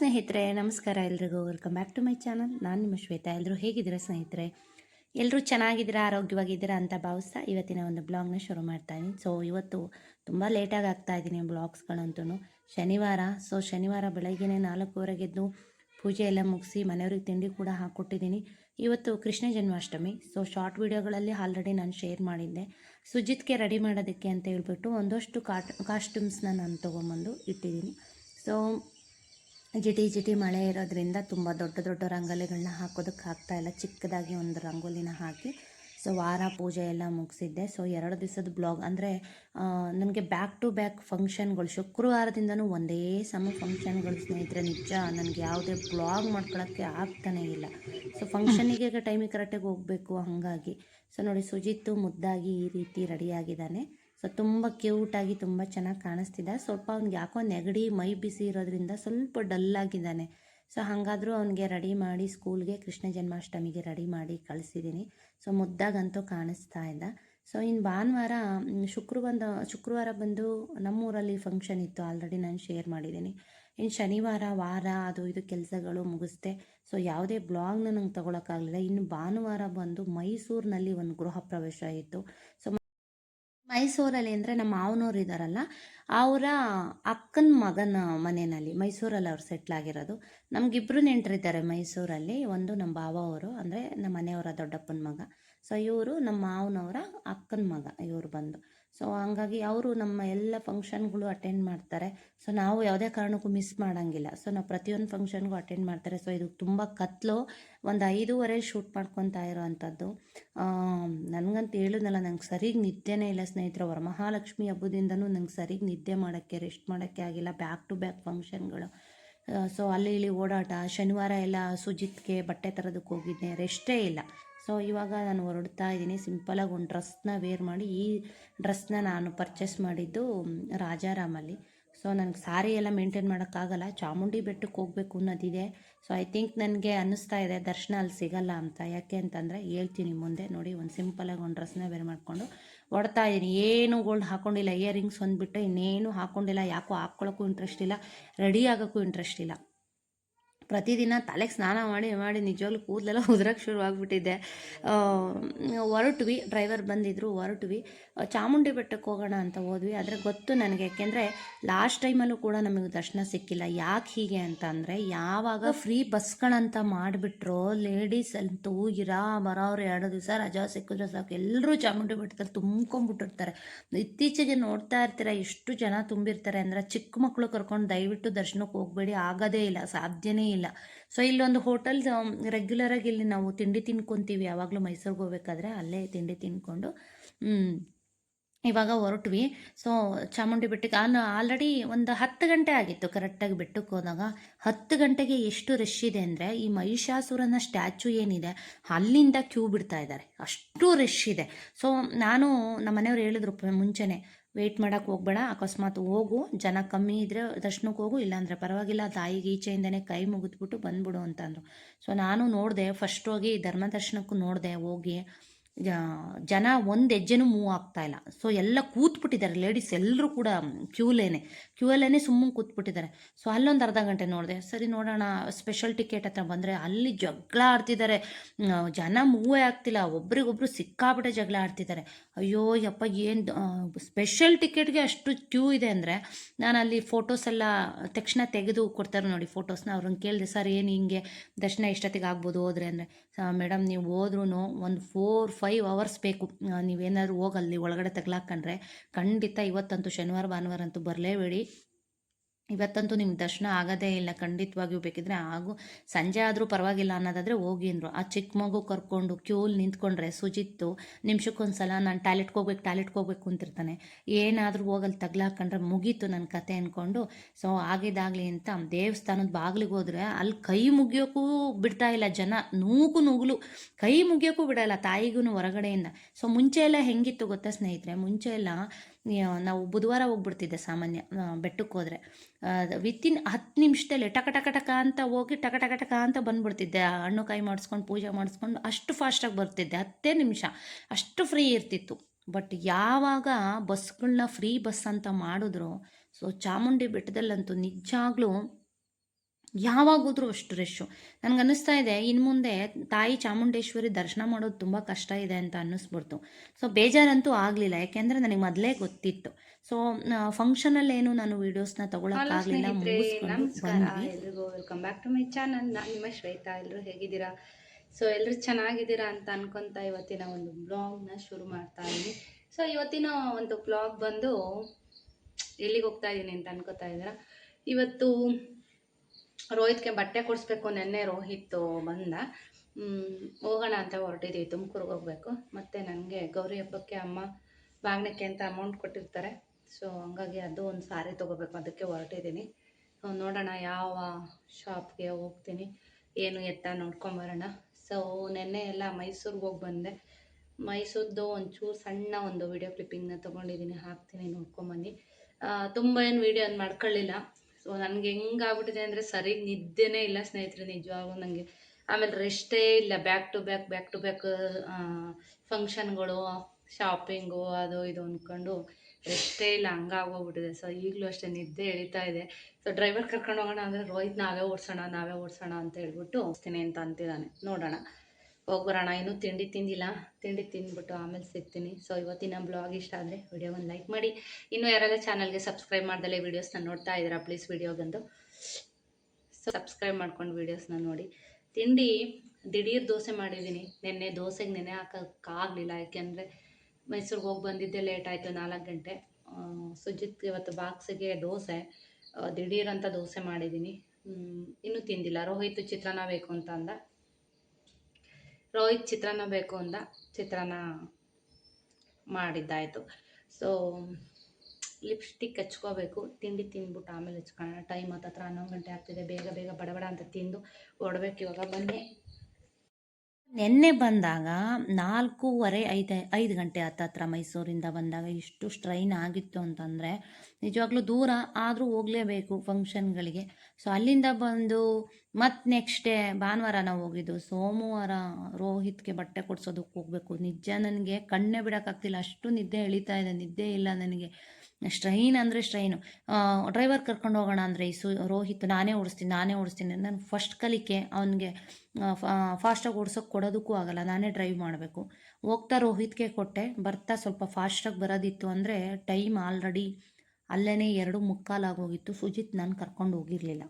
ಸ್ನೇಹಿತರೆ, ನಮಸ್ಕಾರ ಎಲ್ರಿಗೂ. Welcome back to my channel ನಾನು ನಿಮ್ಮ ಶ್ವೇತಾ. ಎಲ್ಲರೂ ಹೇಗಿದ್ದೀರಾ ಸ್ನೇಹಿತರೆ? ಎಲ್ಲರೂ ಚೆನ್ನಾಗಿದ್ದೀರಾ? ಆರೋಗ್ಯವಾಗಿದ್ದೀರಾ ಅಂತ ಭಾವಿಸ್ತಾ ಇವತ್ತಿನ ಒಂದು ಬ್ಲಾಗ್ನ ಶುರು ಮಾಡ್ತಾಯಿದ್ದೀನಿ ಸೊ ಇವತ್ತು ತುಂಬ ಲೇಟಾಗಿ ಆಗ್ತಾ ಇದ್ದೀನಿ ಬ್ಲಾಗ್ಸ್ಗಳಂತೂ ಶನಿವಾರ ಸೊ ಶನಿವಾರ ಬೆಳಗ್ಗೆ ನಾಲ್ಕೂವರೆಗೆ ಎದ್ದು ಪೂಜೆ ಎಲ್ಲ ಮುಗಿಸಿ ಮನೆಯವ್ರಿಗೆ ತಿಂಡಿ ಕೂಡ ಹಾಕ್ಕೊಟ್ಟಿದ್ದೀನಿ ಇವತ್ತು ಕೃಷ್ಣ ಜನ್ಮಾಷ್ಟಮಿ. ಸೊ ಶಾರ್ಟ್ ವಿಡಿಯೋಗಳಲ್ಲಿ ಆಲ್ರೆಡಿ ನಾನು ಶೇರ್ ಮಾಡಿದ್ದೆ. ಸುಜಿತ್ಗೆ ರೆಡಿ ಮಾಡೋದಕ್ಕೆ ಅಂತ ಹೇಳ್ಬಿಟ್ಟು ಒಂದಷ್ಟು ಕಾಟ್ ಕಾಸ್ಟ್ಯೂಮ್ಸ್ನ ನಾನು ತೊಗೊಂಬಂದು ಇಟ್ಟಿದ್ದೀನಿ ಸೊ ಜಿಟಿ ಜಿಟಿ ಮಳೆ ಇರೋದ್ರಿಂದ ತುಂಬ ದೊಡ್ಡ ದೊಡ್ಡ ರಂಗೋಲಿಗಳನ್ನ ಹಾಕೋದಕ್ಕೆ ಆಗ್ತಾ ಇಲ್ಲ. ಚಿಕ್ಕದಾಗಿ ಒಂದು ರಂಗೋಲಿನ ಹಾಕಿ, ಸೊ ವಾರ ಪೂಜೆ ಎಲ್ಲ ಮುಗಿಸಿದ್ದೆ. ಸೊ ಎರಡು ದಿವಸದ ಬ್ಲಾಗ್ ಅಂದರೆ ನನಗೆ ಬ್ಯಾಕ್ ಟು ಬ್ಯಾಕ್ ಫಂಕ್ಷನ್ಗಳು ಶುಕ್ರವಾರದಿಂದನೂ ಒಂದೇ ಸಮ ಫಂಕ್ಷನ್ಗಳು ಸ್ನೇಹಿತರೆ, ನಿಜ ನನಗೆ ಯಾವುದೇ ಬ್ಲಾಗ್ ಮಾಡ್ಕೊಳ್ಳೋಕ್ಕೆ ಆಗ್ತಾನೇ ಇಲ್ಲ. ಸೊ ಫಂಕ್ಷನಿಗೆ ಟೈಮಿಗೆ ಕರೆಕ್ಟಾಗಿ ಹೋಗಬೇಕು ಹಾಗಾಗಿ. ಸೊ ನೋಡಿ ಸುಜಿತ್ತು ಮುದ್ದಾಗಿ ಈ ರೀತಿ ರೆಡಿಯಾಗಿದ್ದಾನೆ ಸೊ ತುಂಬ ಕ್ಯೂಟಾಗಿ ತುಂಬ ಚೆನ್ನಾಗಿ ಕಾಣಿಸ್ತಿದ್ದ ಸ್ವಲ್ಪ ಅವ್ನಿಗೆ ಯಾಕೋ ನೆಗಡಿ, ಮೈ ಬಿಸಿ ಇರೋದ್ರಿಂದ ಸ್ವಲ್ಪ ಡಲ್ಲಾಗಿದ್ದಾನೆ ಸೊ ಹಾಗಾದರೂ ಅವನಿಗೆ ರೆಡಿ ಮಾಡಿ ಸ್ಕೂಲ್ಗೆ ಕೃಷ್ಣ ಜನ್ಮಾಷ್ಟಮಿಗೆ ರೆಡಿ ಮಾಡಿ ಕಳಿಸಿದ್ದೀನಿ ಸೊ ಮುದ್ದಾಗಂತೂ ಕಾಣಿಸ್ತಾ ಇದ್ದ ಸೊ ಇನ್ನು ಭಾನುವಾರ ಶುಕ್ರ ಶುಕ್ರವಾರ ಶುಕ್ರವಾರ ಬಂದು ನಮ್ಮೂರಲ್ಲಿ ಫಂಕ್ಷನ್ ಇತ್ತು. ಆಲ್ರೆಡಿ ನಾನು ಶೇರ್ ಮಾಡಿದ್ದೀನಿ ಇನ್ನು ಶನಿವಾರ, ವಾರ ಅದು ಇದು ಕೆಲಸಗಳು ಮುಗಿಸ್ದೆ. ಸೊ ಯಾವುದೇ ಬ್ಲಾಗ್ನ ನಂಗೆ ತೊಗೊಳಕ್ಕಾಗಲಿಲ್ಲ. ಇನ್ನು ಭಾನುವಾರ ಬಂದು ಮೈಸೂರಿನಲ್ಲಿ ಒಂದು ಗೃಹ ಪ್ರವೇಶ ಇತ್ತು. ಸೊ ಮೈಸೂರಲ್ಲಿ ಅಂದರೆ ನಮ್ಮ ಮಾವನವ್ರು ಇದ್ದಾರಲ್ಲ ಅವರ ಅಕ್ಕನ ಮಗನ ಮನೆಯಲ್ಲಿ, ಮೈಸೂರಲ್ಲಿ ಅವ್ರು ಸೆಟ್ಲ್ ಆಗಿರೋದು. ನಮಗಿಬ್ಬರು ನೆಂಟರಿದ್ದಾರೆ ಮೈಸೂರಲ್ಲಿ, ಒಂದು ನಮ್ಮ ಭಾವ ಅವರು, ಅಂದರೆ ನಮ್ಮ ಮನೆಯವರ ದೊಡ್ಡಪ್ಪನ ಮಗ. ಸೊ ಇವರು ನಮ್ಮ ಮಾವನವರ ಅಕ್ಕನ ಮಗ, ಇವರು ಬಂದು. ಸೊ ಹಂಗಾಗಿ ಅವರು ನಮ್ಮ ಎಲ್ಲ ಫಂಕ್ಷನ್ಗಳು ಅಟೆಂಡ್ ಮಾಡ್ತಾರೆ. ಸೊ ನಾವು ಯಾವುದೇ ಕಾರಣಕ್ಕೂ ಮಿಸ್ ಮಾಡೋಂಗಿಲ್ಲ. ಸೊ ನಾವು ಪ್ರತಿಯೊಂದು ಫಂಕ್ಷನ್ಗೂ ಅಟೆಂಡ್ ಮಾಡ್ತಾರೆ. ಸೊ ಇದು ತುಂಬ ಕತ್ಲು. ಒಂದು ಐದೂವರೆ ಶೂಟ್ ಮಾಡ್ಕೊತಾ ಇರೋ ಅಂಥದ್ದು ನನಗಂತ ಹೇಳಿದ್ನಲ್ಲ ನಂಗೆ ಸರಿಗೆ ನಿದ್ದೆನೇ ಇಲ್ಲ ಸ್ನೇಹಿತರೆ. ವರಮಹಾಲಕ್ಷ್ಮಿ ಹಬ್ಬದಿಂದನೂ ನಂಗೆ ಸರಿಗೆ ನಿದ್ದೆ ಮಾಡೋಕ್ಕೆ ರೆಸ್ಟ್ ಮಾಡೋಕ್ಕೆ ಆಗಿಲ್ಲ. ಬ್ಯಾಕ್ ಟು ಬ್ಯಾಕ್ ಫಂಕ್ಷನ್ಗಳು ಸೊ ಅಲ್ಲಿ ಇಲ್ಲಿ ಓಡಾಟ, ಶನಿವಾರ ಎಲ್ಲ ಸುಜಿತ್ಗೆ ಬಟ್ಟೆ ತರೋದಕ್ಕೆ ಹೋಗಿದ್ದೆ. ರೆಸ್ಟೇ ಇಲ್ಲ. ಸೊ ಇವಾಗ ನಾನು ಹೊರಡ್ತಾ ಇದ್ದೀನಿ. ಸಿಂಪಲಾಗಿ ಒಂದು ಡ್ರೆಸ್ನ ವೇರ್ ಮಾಡಿ, ಈ ಡ್ರೆಸ್ನ ನಾನು ಪರ್ಚೇಸ್ ಮಾಡಿದ್ದು ರಾಜಾರಾಮಲ್ಲಿ. ಸೊ ನನಗೆ ಸಾರಿ ಎಲ್ಲ ಮೇಂಟೈನ್ ಮಾಡೋಕ್ಕಾಗಲ್ಲ ಚಾಮುಂಡಿ ಬೆಟ್ಟಕ್ಕೆ ಹೋಗಬೇಕು ಅನ್ನೋದಿದೆ. ಸೊ ಐ ಥಿಂಕ್ ನನಗೆ ಅನ್ನಿಸ್ತಾ ಇದೆ, ದರ್ಶನ ಅಲ್ಲಿ ಸಿಗಲ್ಲ ಅಂತ. ಯಾಕೆ ಅಂತಂದರೆ, ಹೇಳ್ತೀನಿ ಮುಂದೆ ನೋಡಿ, ಒಂದು ಸಿಂಪಲಾಗಿ ಒಂದು ಡ್ರೆಸ್ನ ವೇರ್ ಮಾಡಿಕೊಂಡು ಹೊಡ್ತಾ ಇದ್ದೀನಿ. ಏನು ಗೋಲ್ಡ್ ಹಾಕ್ಕೊಂಡಿಲ್ಲ ಇಯರಿಂಗ್ಸ್ ಒಂದ್ಬಿಟ್ಟು ಇನ್ನೇನು ಹಾಕ್ಕೊಂಡಿಲ್ಲ ಯಾಕೋ ಹಾಕ್ಕೊಳ್ಳೋಕ್ಕೂ ಇಂಟ್ರೆಸ್ಟ್ ಇಲ್ಲ ರೆಡಿ ಆಗೋಕ್ಕೂ ಇಂಟ್ರೆಸ್ಟ್ ಇಲ್ಲ. ಪ್ರತಿದಿನ ತಲೆಗೆ ಸ್ನಾನ ಮಾಡಿ ಮಾಡಿ ನಿಜವಾಗ್ಲೂ ಕೂದಲೆಲ್ಲ ಉದ್ರಕ್ಕೆ ಶುರು ಹೊರಟ್ವಿ, ಡ್ರೈವರ್ ಬಂದಿದ್ದರು ಹೊರಟ್ವಿ. ಚಾಮುಂಡಿ ಬೆಟ್ಟಕ್ಕೆ ಹೋಗೋಣ ಅಂತ ಹೋದ್ವಿ. ಆದರೆ ಗೊತ್ತು ನನಗೆ, ಯಾಕೆಂದರೆ ಲಾಸ್ಟ್ ಟೈಮಲ್ಲೂ ಕೂಡ ನಮಗೆ ದರ್ಶನ ಸಿಕ್ಕಿಲ್ಲ. ಯಾಕೆ ಹೀಗೆ ಅಂತ ಅಂದರೆ, ಯಾವಾಗ ಫ್ರೀ ಬಸ್ಗಳಂತ ಮಾಡಿಬಿಟ್ರೋ ಲೇಡೀಸ್ ಅಂತೂ ತೂಗಿರ ಬರೋರು ಎರಡು ದಿವಸ ರಜಾ ಸಿಕ್ಕಿದ್ರೆ ಸಾಕು. ಎಲ್ಲರೂ ಚಾಮುಂಡಿ ಬೆಟ್ಟದಲ್ಲಿ ತುಂಬ್ಕೊಂಡ್ಬಿಟ್ಟಿರ್ತಾರೆ. ಇತ್ತೀಚೆಗೆ ನೋಡ್ತಾ ಇರ್ತೀರ ಎಷ್ಟು ಜನ ತುಂಬಿರ್ತಾರೆ ಅಂದರೆ ಚಿಕ್ಕ ಮಕ್ಕಳು ಕರ್ಕೊಂಡು ದಯವಿಟ್ಟು ದರ್ಶನಕ್ಕೆ ಹೋಗಬೇಡಿ. ಆಗೋದೇ ಇಲ್ಲ, ಸಾಧ್ಯನೇ ಇಲ್ಲ. ಸೊ ಇಲ್ಲೊಂದು ಹೋಟೆಲ್ ರೆಗ್ಯುಲರಾಗಿ ಇಲ್ಲಿ ನಾವು ತಿಂಡಿ ತಿನ್ಕೊತೀವಿ. ಯಾವಾಗಲೂ ಮೈಸೂರಿಗೆ ಹೋಗ್ಬೇಕಾದ್ರೆ ಅಲ್ಲೇ ತಿಂಡಿ ತಿನ್ಕೊಂಡು ಇವಾಗ ಹೊರಟ್ವಿ. ಸೊ ಚಾಮುಂಡಿ ಬೆಟ್ಟಕ್ಕೆ ಆಲ್ರೆಡಿ ಒಂದು ಹತ್ತು ಗಂಟೆ ಆಗಿತ್ತು ಕರೆಕ್ಟಾಗಿ ಬೆಟ್ಟಕ್ಕೆ ಹೋದಾಗ. ಹತ್ತು ಗಂಟೆಗೆ ಎಷ್ಟು ರಶ್ ಇದೆ ಅಂದರೆ, ಈ ಮಹಿಷಾಸುರನ ಸ್ಟ್ಯಾಚು ಏನಿದೆ, ಅಲ್ಲಿಂದ ಕ್ಯೂ ಬಿಡ್ತಾ ಇದ್ದಾರೆ. ಅಷ್ಟು ರಶ್ ಇದೆ. ಸೊ ನಾನು ನಮ್ಮ ಮನೆಯವ್ರು ಹೇಳಿದ್ರು ಮುಂಚೆನೆ ವೆಯ್ಟ್ ಮಾಡೋಕೆ ಹೋಗ್ಬೇಡ. ಅಕಸ್ಮಾತ್ ಹೋಗು. ಜನ ಕಮ್ಮಿ ಇದ್ದರೆ ದರ್ಶನಕ್ಕೆ ಹೋಗು. ಇಲ್ಲಾಂದರೆ ಪರವಾಗಿಲ್ಲ. ತಾಯಿಗೆ ಈಚೆಯಿಂದನೇ ಕೈ ಮುಗಿದ್ಬಿಟ್ಟು ಬಂದ್ಬಿಡು ಅಂತಂದರು. ಸೊ ನಾನು ನೋಡಿದೆ ಫಸ್ಟ್ ಹೋಗಿ ಧರ್ಮ ದರ್ಶನಕ್ಕೂ ನೋಡಿದೆ, ಹೋಗಿ. ಜನ ಒಂದು ಹೆಜ್ಜೆನೂ ಮೂವ್ ಆಗ್ತಾ ಇಲ್ಲ. ಸೊ ಎಲ್ಲ ಕೂತ್ಬಿಟ್ಟಿದ್ದಾರೆ. ಲೇಡೀಸ್ ಎಲ್ಲರೂ ಕೂಡ ಕ್ಯೂಲೇನೆ ಕ್ಯೂಲೇ ಸುಮ್ಮನೆ ಕೂತ್ಬಿಟ್ಟಿದ್ದಾರೆ. ಸೊ ಅಲ್ಲೊಂದು ಅರ್ಧ ಗಂಟೆ ನೋಡಿದೆ. ಸರಿ ನೋಡೋಣ ಸ್ಪೆಷಲ್ ಟಿಕೆಟ್ ಹತ್ರ ಬಂದರೆ ಅಲ್ಲಿ ಜಗಳ ಆಡ್ತಿದ್ದಾರೆ. ಜನ ಮೂವೇ ಆಗ್ತಿಲ್ಲ. ಒಬ್ರಿಗೊಬ್ರು ಸಿಕ್ಕಾಬಿಟ್ಟೆ ಜಗಳ ಆಡ್ತಿದ್ದಾರೆ. ಅಯ್ಯೋ, ಯಪ್ಪ, ಏನು ಸ್ಪೆಷಲ್ ಟಿಕೆಟ್ಗೆ ಅಷ್ಟು ಕ್ಯೂ ಇದೆ ಅಂದರೆ ನಾನು ಅಲ್ಲಿ ಫೋಟೋಸ್ ಎಲ್ಲ ತಕ್ಷಣ ತೆಗೆದು ಕೊಡ್ತಾರೆ ನೋಡಿ ಫೋಟೋಸ್ನ ಅವ್ರನ್ನ ಕೇಳಿದೆ, ಸರ್, ಏನು ಹಿಂಗೆ? ದರ್ಶನ ಎಷ್ಟೊತ್ತಿಗೆ ಆಗ್ಬೋದು ಹೋದ್ರೆ? ಅಂದರೆ ಮೇಡಮ್ ನೀವು ಹೋದ್ರೂ ಒಂದು ಫೋರ್ ಫೈವ್ ಅವರ್ಸ್ ಬೇಕು. ನೀವೇನಾದ್ರು ನೀವೇನಾದ್ರು ಹೋಗಲ್ಲಿ ಒಳಗಡೆ ತಗ್ಲಾಕೊಂಡ್ರೆ ಖಂಡಿತ ಇವತ್ತಂತೂ ಶನಿವಾರ ಭಾನುವಾರ ಅಂತೂ ಬರಲೇಬೇಡಿ. ಇವತ್ತಂತೂ ನಿಮ್ಮ ದರ್ಶನ ಆಗೋದೇ ಇಲ್ಲ, ಖಂಡಿತವಾಗಿಯೂ ಬೇಕಿದ್ರೆ ಹಾಗೂ ಸಂಜೆ ಆದರೂ ಪರವಾಗಿಲ್ಲ ಅನ್ನೋದಾದರೆ ಹೋಗಿ ಅಂದರು. ಆ ಚಿಕ್ಕ ಮಗು ಕರ್ಕೊಂಡು ಕ್ಯೂಲ್ ನಿಂತ್ಕೊಂಡ್ರೆ ಸುಜಿತ್ತು ನಿಮಿಷಕ್ಕೊಂದು ಸಲ ನಾನು ಟಾಯ್ಲೆಟ್ಗೆ ಹೋಗ್ಬೇಕು ಟಾಯ್ಲೆಟ್ಗೆ ಹೋಗ್ಬೇಕು ಅಂತಿರ್ತಾನೆ. ಏನಾದರೂ ಹೋಗಲ್ಲಿ ತಗ್ಲಾಕೊಂಡ್ರೆ ಮುಗೀತು ನನ್ನ ಕತೆ ಅಂದ್ಕೊಂಡು ಸೊ ಆಗಿದ್ದಾಗಲಿ ಅಂತ ದೇವಸ್ಥಾನದ ಬಾಗಿಲಿಗೆ ಹೋದ್ರೆ ಅಲ್ಲಿ ಕೈ ಮುಗಿಯೋಕ್ಕೂ ಬಿಡ್ತಾ ಇಲ್ಲ ಜನ. ನೂಗು ನುಗ್ಲು. ಕೈ ಮುಗಿಯೋಕ್ಕೂ ಬಿಡಲ್ಲ ತಾಯಿಗೂ ಹೊರಗಡೆಯಿಂದ. ಸೊ ಮುಂಚೆ ಎಲ್ಲ ಹೆಂಗಿತ್ತು ಗೊತ್ತಾ ಸ್ನೇಹಿತರೆ? ಮುಂಚೆ ಎಲ್ಲ ನಾವು ಬುಧವಾರ ಹೋಗ್ಬಿಡ್ತಿದ್ದೆ ಸಾಮಾನ್ಯ ಬೆಟ್ಟಕ್ಕೆ ಹೋದರೆ. ವಿತಿನ್ ಹತ್ತು ನಿಮಿಷದಲ್ಲಿ ಟಕ ಟಕ ಟಕ ಅಂತ ಹೋಗಿ ಟಕ ಟಕ ಟಕ ಅಂತ ಬಂದುಬಿಡ್ತಿದ್ದೆ. ಹಣ್ಣು ಕಾಯಿ ಮಾಡಿಸ್ಕೊಂಡು, ಪೂಜೆ ಮಾಡಿಸ್ಕೊಂಡು ಅಷ್ಟು ಫಾಸ್ಟಾಗಿ ಬರ್ತಿದ್ದೆ. ಹತ್ತೇ ನಿಮಿಷ. ಅಷ್ಟು ಫ್ರೀ ಇರ್ತಿತ್ತು. ಬಟ್ ಯಾವಾಗ ಬಸ್ಗಳನ್ನ ಫ್ರೀ ಬಸ್ ಅಂತ ಮಾಡಿದ್ರು ಸೊ ಚಾಮುಂಡಿ ಬೆಟ್ಟದಲ್ಲಂತೂ ನಿಜಾಗ್ಲೂ ಯಾವಾಗ ಹೋದ್ರೂ ಅಷ್ಟು ರಶ್ಶು ನನಗೆ ಅನ್ನಿಸ್ತಾ ಇದೆ ಇನ್ನು ಮುಂದೆ ತಾಯಿ ಚಾಮುಂಡೇಶ್ವರಿ ದರ್ಶನ ಮಾಡೋದು ತುಂಬ ಕಷ್ಟ ಇದೆ ಅಂತ ಅನ್ನಿಸ್ಬಿಡ್ತು. ಸೊ ಬೇಜಾರಂತೂ ಆಗಲಿಲ್ಲ ಯಾಕೆಂದರೆ ನನಗೆ ಮೊದಲೇ ಗೊತ್ತಿತ್ತು. ಸೊ ಫಂಕ್ಷನಲ್ಲಿ ಏನು ನಾನು ವೀಡಿಯೋಸ್ನ ತಗೊಳಕ್ಕಾಗಲಿಲ್ಲ ಎಲ್ರಿಗೂ welcome back to my channel ನಾನು ನಿಮ್ಮ ಶ್ವೇತಾ ಎಲ್ಲರೂ ಹೇಗಿದ್ದೀರಾ? ಸೊ ಎಲ್ಲರೂ ಚೆನ್ನಾಗಿದ್ದೀರಾ ಅಂತ ಅನ್ಕೊಂತ ಇವತ್ತಿನ ಒಂದು ಬ್ಲಾಗ್ನ ಶುರು ಮಾಡ್ತಾ ಇದ್ದೀನಿ. ಸೊ ಇವತ್ತಿನ ಒಂದು ಬ್ಲಾಗ್ ಬಂದು ಎಲ್ಲಿಗೆ ಹೋಗ್ತಾ ಇದ್ದೀನಿ ಅಂತ ಅನ್ಕೋತಾ ಇದ್ದೀರಾ? ಇವತ್ತು ರೋಹಿತ್ಗೆ ಬಟ್ಟೆ ಕೊಡಿಸ್ಬೇಕು ನೆನ್ನೆ ರೋಹಿತ್ ಬಂದ. ಹೋಗೋಣ ಅಂತ ಹೊರಟಿದ್ದೀವಿ ತುಮಕೂರಿಗೆ ಹೋಗ್ಬೇಕು. ಮತ್ತು ನನಗೆ ಗೌರಿ ಹಬ್ಬಕ್ಕೆ ಅಮ್ಮ ಬಾಗ್ನಕ್ಕೆ ಅಂತ ಅಮೌಂಟ್ ಕೊಟ್ಟಿರ್ತಾರೆ. ಸೊ ಹಂಗಾಗಿ ಅದು ಒಂದು ಸಾರಿ ತೊಗೋಬೇಕು ಅದಕ್ಕೆ ಹೊರಟಿದ್ದೀನಿ ನೋಡೋಣ ಯಾವ ಶಾಪ್ಗೆ ಹೋಗ್ತೀನಿ, ಏನು ಎತ್ತ ನೋಡ್ಕೊಂಬರೋಣ ಸೊ ನೆನ್ನೆ ಎಲ್ಲ ಮೈಸೂರಿಗೆ ಹೋಗಿ ಬಂದೆ. ಮೈಸೂರ್ದು ಒಂಚೂರು ಸಣ್ಣ ಒಂದು ವಿಡಿಯೋ ಕ್ಲಿಪ್ಪಿಂಗ್ನ ತೊಗೊಂಡಿದ್ದೀನಿ ಹಾಕ್ತೀನಿ ನೋಡ್ಕೊಂಬನ್ನಿ ತುಂಬ ಏನು ವೀಡಿಯೋ ಮಾಡ್ಕೊಳ್ಳಿಲ್ಲ. ಸೊ ನನಗೆ ಹೆಂಗಾಗ್ಬಿಟ್ಟಿದೆ ಅಂದರೆ ಸರಿಗೆ ನಿದ್ದೆನೇ ಇಲ್ಲ ಸ್ನೇಹಿತರೆ, ನಿಜವಾಗ್ಲೂ ನನಗೆ ಆಮೇಲೆ ರೆಸ್ಟೇ ಇಲ್ಲ back to back back to back ಫಂಕ್ಷನ್ಗಳು ಶಾಪಿಂಗು ಅದು ಇದು ಅಂದ್ಕೊಂಡು ರೆಸ್ಟೇ ಇಲ್ಲ ಹಂಗಾಗೋಗ್ಬಿಟ್ಟಿದೆ ಸೊ ಈಗಲೂ ಅಷ್ಟೇ ನಿದ್ದೆ ಎಳಿತಾ ಇದೆ. ಸೊ ಡ್ರೈವರ್ ಕರ್ಕೊಂಡು ಹೋಗೋಣ ಅಂದರೆ ರೋಹಿತ್ ನಾವೇ ಓಡಿಸೋಣ ನಾವೇ ಓಡಿಸೋಣ ಅಂತ ಹೇಳ್ಬಿಟ್ಟು ಹೋಗ್ತೀನಿ ಅಂತ ಅಂತಿದ್ದಾನೆ. ನೋಡೋಣ. ಹೋಗ್ಬರೋಣ. ಇನ್ನೂ ತಿಂಡಿ ತಿಂದಿಲ್ಲ. ತಿಂಡಿ ತಿಂದ್ಬಿಟ್ಟು ಆಮೇಲೆ ಸಿಗ್ತೀನಿ. ಸೊ ಇವತ್ತಿನ ಬ್ಲಾಗ್ ಇಷ್ಟ ಆದರೆ ವಿಡಿಯೋ ಒಂದು ಲೈಕ್ ಮಾಡಿ. ಇನ್ನೂ ಯಾರೆಲ್ಲ ಚಾನಲ್ಗೆ ಸಬ್ಸ್ಕ್ರೈಬ್ ಮಾಡ್ದಲೇ ವೀಡಿಯೋಸ್ನ ನೋಡ್ತಾ ಇದ್ದೀರಾ ಪ್ಲೀಸ್ ವಿಡಿಯೋಗಂದು ಸಬ್ಸ್ಕ್ರೈಬ್ ಮಾಡ್ಕೊಂಡು ವೀಡಿಯೋಸ್ನ ನೋಡಿ. ತಿಂಡಿ, ದಿಢೀರ್ ದೋಸೆ ಮಾಡಿದ್ದೀನಿ. ನಿನ್ನೆ ದೋಸೆಗೆ ನೆನೆ ಹಾಕೋಕ್ಕಾಗಲಿಲ್ಲ ಯಾಕೆಂದರೆ ಮೈಸೂರಿಗೆ ಹೋಗಿ ಬಂದಿದ್ದೆ ಲೇಟ್ ಆಯಿತು, ನಾಲ್ಕು ಗಂಟೆ. ಸುಜಿತ್ ಇವತ್ತು ಬಾಕ್ಸಿಗೆ ದೋಸೆ. ದಿಢೀರಂತ ದೋಸೆ ಮಾಡಿದ್ದೀನಿ. ಇನ್ನೂ ತಿಂದಿಲ್ಲ. ರೋಹಿತ್ ಚಿತ್ರಾನ್ನ ಬೇಕು ಅಂತ ಅಂದ. ರೋಹಿತ್ ಚಿತ್ರಾನ್ನ ಬೇಕು ಅಂತ ಚಿತ್ರಾನ್ನ ಮಾಡಿದ್ದಾಯಿತು. ಸೊ ಲಿಪ್ಸ್ಟಿಕ್ ಹಚ್ಕೋಬೇಕು, ತಿಂಡಿ ತಿಂದ್ಬಿಟ್ಟು ಆಮೇಲೆ ಹಚ್ಕೊಳ್ಳೋಣ. ಟೈಮ್ ಹತ್ತತ್ರ ಹನ್ನೊಂದು ಗಂಟೆ ಆಗ್ತಿದೆ, ಬೇಗ ಬೇಗ ಬಡಬಡ ಅಂತ ತಿಂದು ಹೊಡ್ಬೇಕು ಇವಾಗ. ಬನ್ನಿ. ನಿನ್ನೆ ಬಂದಾಗ ನಾಲ್ಕೂವರೆ ಐದು ಐದು ಗಂಟೆ ಹತ್ತತ್ರ ಮೈಸೂರಿಂದ ಬಂದಾಗ ಇಷ್ಟು ಸ್ಟ್ರೈನ್ ಆಗಿತ್ತು ಅಂತಂದರೆ ನಿಜವಾಗ್ಲೂ ದೂರ ಆದರೂ ಹೋಗಲೇಬೇಕು ಫಂಕ್ಷನ್ಗಳಿಗೆ ಸೊ ಅಲ್ಲಿಂದ ಬಂದು ಮತ್ತು ನೆಕ್ಸ್ಟ್ ಡೇ ಭಾನುವಾರ ನಾವು ಹೋಗಿದ್ದು. ಸೋಮವಾರ ರೋಹಿತ್ಗೆ ಬಟ್ಟೆ ಕೊಡ್ಸೋದಕ್ಕೆ ಹೋಗಬೇಕು. ನಿಜ ನನಗೆ ಕಣ್ಣೇ ಬಿಡೋಕ್ಕಾಗ್ತಿಲ್ಲ. ಅಷ್ಟು ನಿದ್ದೆ ಎಳಿತಾ ಇದೆ. ನಿದ್ದೆ ಇಲ್ಲ ನನಗೆ. ಸ್ಟ್ರೈನ್ ಅಂದರೆ ಸ್ಟ್ರೈನು ಡ್ರೈವರ್ ಕರ್ಕೊಂಡು ಹೋಗೋಣ ಅಂದರೆ ಈ ಸು, ರೋಹಿತ್ ನಾನೇ ಓಡಿಸ್ತೀನಿ ನಾನೇ ಓಡಿಸ್ತೀನಿ. ನಾನು ಫಸ್ಟ್ ಕಲಿಕೆ ಅವನಿಗೆ ಫಾಸ್ಟಾಗಿ ಓಡ್ಸೋಕೆ ಕೊಡೋದಕ್ಕೂ ಆಗಲ್ಲ. ನಾನೇ ಡ್ರೈವ್ ಮಾಡಬೇಕು. ಹೋಗ್ತಾ ರೋಹಿತ್ಗೆ ಕೊಟ್ಟೆ. ಬರ್ತಾ ಸ್ವಲ್ಪ ಫಾಸ್ಟಾಗಿ ಬರೋದಿತ್ತು ಅಂದರೆ ಟೈಮ್ ಆಲ್ರೆಡಿ ಅಲ್ಲೇ ಎರಡು ಮುಕ್ಕಾಲಾಗೋಗಿತ್ತು ಸುಜಿತ್ ನಾನು ಕರ್ಕೊಂಡು ಹೋಗಿರಲಿಲ್ಲ.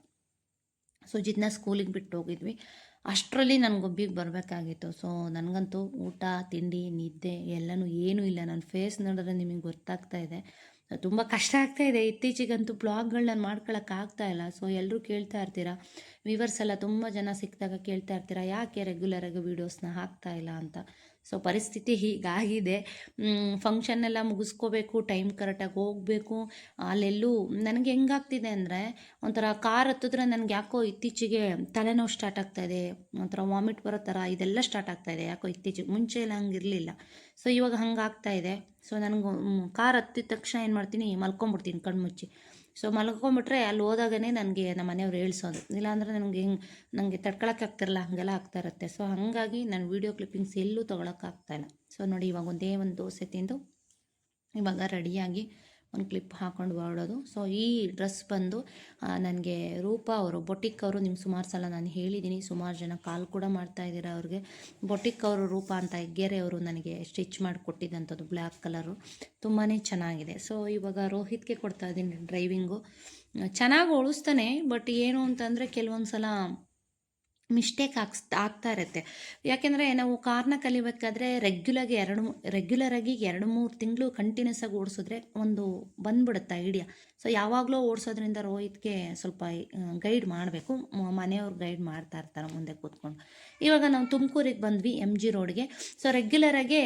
ಸುಜಿತ್ನ ಸ್ಕೂಲಿಗೆ ಬಿಟ್ಟು ಹೋಗಿದ್ವಿ. ಅಷ್ಟರಲ್ಲಿ ನನಗೊಬ್ಬಿಗೆ ಬರಬೇಕಾಗಿತ್ತು. ಸೊ ನನಗಂತೂ ಊಟ, ತಿಂಡಿ, ನಿದ್ದೆ ಎಲ್ಲನೂ ಏನೂ ಇಲ್ಲ. ನನ್ನ ಫೇಸ್ ನೋಡಿದ್ರೆ ನಿಮಗೆ ಗೊತ್ತಾಗ್ತಾ ಇದೆ. ತುಂಬ ಕಷ್ಟ ಆಗ್ತಾ ಇದೆ. ಇತ್ತೀಚೆಗಂತೂ ಬ್ಲಾಗ್ಗಳು ನಾನು ಮಾಡ್ಕೊಳಕ್ಕಾಗ್ತಾ ಇಲ್ಲ. ಸೊ ಎಲ್ಲರೂ ಕೇಳ್ತಾ ಇರ್ತೀರಾ? ವಿವರ್ಸ್ ಎಲ್ಲ ತುಂಬ ಜನ ಸಿಕ್ಕಿದಾಗ ಕೇಳ್ತಾ ಇರ್ತೀರಾ? ಯಾಕೆ ರೆಗ್ಯುಲರಾಗಿ ವೀಡಿಯೋಸ್ನ ಹಾಕ್ತಾ ಇಲ್ಲ ಅಂತ? ಸೊ ಪರಿಸ್ಥಿತಿ ಹೀಗಾಗಿದೆ. ಫಂಕ್ಷನ್ ಎಲ್ಲ ಮುಗಿಸ್ಕೋಬೇಕು ಟೈಮ್ ಕರೆಕ್ಟಾಗಿ ಹೋಗಬೇಕು. ಅಲ್ಲೆಲ್ಲೂ ನನಗೆ ಹೆಂಗಾಗ್ತಿದೆ ಅಂದರೆ, ಒಂಥರ ಕಾರ್ ಹತ್ತಿದ್ರೆ ನನಗೆ ಯಾಕೋ ಇತ್ತೀಚೆಗೆ ತಲೆನೋವು ಸ್ಟಾರ್ಟ್ ಇದೆ. ಒಂಥರ ವಾಮಿಟ್ ಬರೋ ಥರ ಇದೆಲ್ಲ ಸ್ಟಾರ್ಟ್ ಆಗ್ತಾ ಇದೆ. ಯಾಕೋ ಇತ್ತೀಚೆಗೆ ಮುಂಚೆ ಎಲ್ಲ ಹಂಗಿರಲಿಲ್ಲ ಸೊ ಇವಾಗ ಹಂಗಾಗ್ತಾ ಇದೆ. ಸೊ ನನಗೆ ಕಾರ್ ಹತ್ತಿದ ತಕ್ಷಣ ಏನು ಮಾಡ್ತೀನಿ? ಮಲ್ಕೊಂಬಿಡ್ತೀನಿ ಕಣ್ಣು ಮುಚ್ಚಿ ಸೊ ಮಲ್ಕೊಂಬಿಟ್ರೆ ಅಲ್ಲಿ ಹೋದಾಗನೇ ನನಗೆ ನಮ್ಮ ಮನೆಯವ್ರು ಹೇಳ್ಸೋದು. ಇಲ್ಲಾಂದರೆ ನನಗೆ ಹಿಂಗೆ ನನಗೆ ತಡ್ಕೊಳಕ್ಕೆ ಆಗ್ತಿರಲ್ಲ, ಹಾಗೆಲ್ಲ ಆಗ್ತಾ ಇರುತ್ತೆ. ಸೊ ಹಾಗಾಗಿ ನಾನು ವೀಡಿಯೋ ಕ್ಲಿಪ್ಪಿಂಗ್ಸ್ ಎಲ್ಲೂ ತೊಗೊಳಕ್ಕಾಗ್ತಾಯಿಲ್ಲ ಸೊ ನೋಡಿ ಇವಾಗ ಒಂದೇ ಒಂದು ದೋಸೆ ತಿಂದು ಇವಾಗ ರೆಡಿಯಾಗಿ ಒಂದು ಕ್ಲಿಪ್ ಹಾಕ್ಕೊಂಡು ಹೊರಡೋದು. ಸೊ ಈ ಡ್ರೆಸ್ ಬಂದು ನನಗೆ ರೂಪ ಅವರು, ಬೊಟಿಕ್ ಅವರು ನಿಮ್ಗೆ ಸುಮಾರು ಸಲ ನಾನು ಹೇಳಿದ್ದೀನಿ ಸುಮಾರು ಜನ ಕಾಲ್ ಕೂಡ ಮಾಡ್ತಾ ಇದ್ದೀರಾ ಅವ್ರಿಗೆ. ಬೊಟಿಕ್ ಅವರು, ರೂಪ ಅಂತ ಹೆಗ್ಗೆರೆ ಅವರು ನನಗೆ ಸ್ಟಿಚ್ ಮಾಡಿ ಕೊಟ್ಟಿದ್ದಂಥದ್ದು ಬ್ಲ್ಯಾಕ್ ಕಲರು. ತುಂಬಾ ಚೆನ್ನಾಗಿದೆ. ಸೊ ಇವಾಗ ರೋಹಿತ್ಗೆ ಕೊಡ್ತಾ ಇದ್ದೀನಿ ಡ್ರೈವಿಂಗು. ಚೆನ್ನಾಗಿ ಉಳಿಸ್ತಾನೆ ಬಟ್ ಏನು ಅಂತಂದರೆ ಕೆಲವೊಂದು ಸಲ ಮಿಸ್ಟೇಕ್ ಆಗ್ಸ್, ಆಗ್ತಾ ಇರುತ್ತೆ. ಯಾಕೆಂದರೆ ನಾವು ಕಾರ್ನ ಕಲಿಬೇಕಾದ್ರೆ ರೆಗ್ಯುಲರ್ಗೆ ಎರಡು ರೆಗ್ಯುಲರಾಗಿ ಎರಡು ಮೂರು ತಿಂಗಳು ಕಂಟಿನ್ಯೂಸ್ ಆಗಿ ಓಡಿಸಿದ್ರೆ ಒಂದು ಬಂದ್ಬಿಡುತ್ತೆ ಐಡಿಯಾ. ಸೊ ಯಾವಾಗಲೂ ಓಡಿಸೋದ್ರಿಂದ ರೋಹಿತ್ಗೆ ಸ್ವಲ್ಪ ಗೈಡ್ ಮಾಡಬೇಕು. ಮನೆಯವ್ರು ಗೈಡ್ ಮಾಡ್ತಾ ಇರ್ತಾರೆ ಮುಂದೆ ಕೂತ್ಕೊಂಡು. ಇವಾಗ ನಾವು ತುಮಕೂರಿಗೆ ಬಂದ್ವಿ ಎಂ ಜಿ ರೋಡ್ಗೆ. ಸೊ ರೆಗ್ಯುಲರಾಗಿ